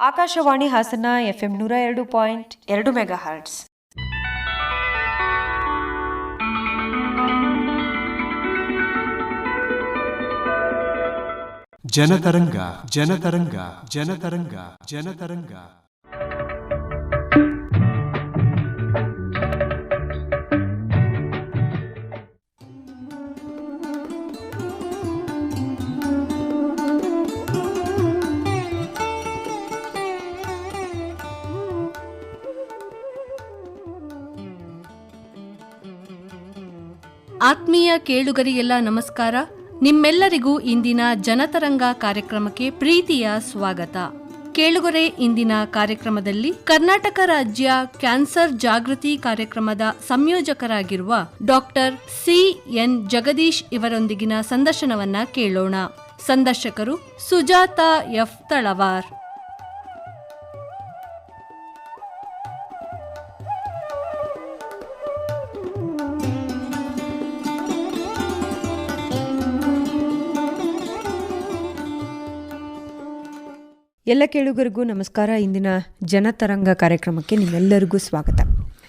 Akashvani Hassan FM ನೂರ ಎರಡು point ಎರಡು ಮೆಗಾ ಹರ್ಟ್ಸ್ ಜನತರಂಗ ಜನತರಂಗ ಜನತರಂಗ ಜನತರಂಗ. ಆತ್ಮೀಯ ಕೇಳುಗರಿಗೆಲ್ಲ ನಮಸ್ಕಾರ. ನಿಮ್ಮೆಲ್ಲರಿಗೂ ಇಂದಿನ ಜನತರಂಗ ಕಾರ್ಯಕ್ರಮಕ್ಕೆ ಪ್ರೀತಿಯ ಸ್ವಾಗತ. ಕೇಳುಗರೆ, ಇಂದಿನ ಕಾರ್ಯಕ್ರಮದಲ್ಲಿ ಕರ್ನಾಟಕ ರಾಜ್ಯ ಕ್ಯಾನ್ಸರ್ ಜಾಗೃತಿ ಕಾರ್ಯಕ್ರಮದ ಸಂಯೋಜಕರಾಗಿರುವ ಡಾಕ್ಟರ್ ಸಿ ಎನ್ ಜಗದೀಶ್ ಇವರೊಂದಿಗಿನ ಸಂದರ್ಶನವನ್ನ ಕೇಳೋಣ. ಸಂದರ್ಶಕರು ಸುಜಾತ ಎಫ್. ತಳವಾರ್. ಎಲ್ಲ ಕೇಳುಗರಿಗೂ ನಮಸ್ಕಾರ. ಇಂದಿನ ಜನತರಂಗ ಕಾರ್ಯಕ್ರಮಕ್ಕೆ ನಿಮ್ಮೆಲ್ಲರಿಗೂ ಸ್ವಾಗತ.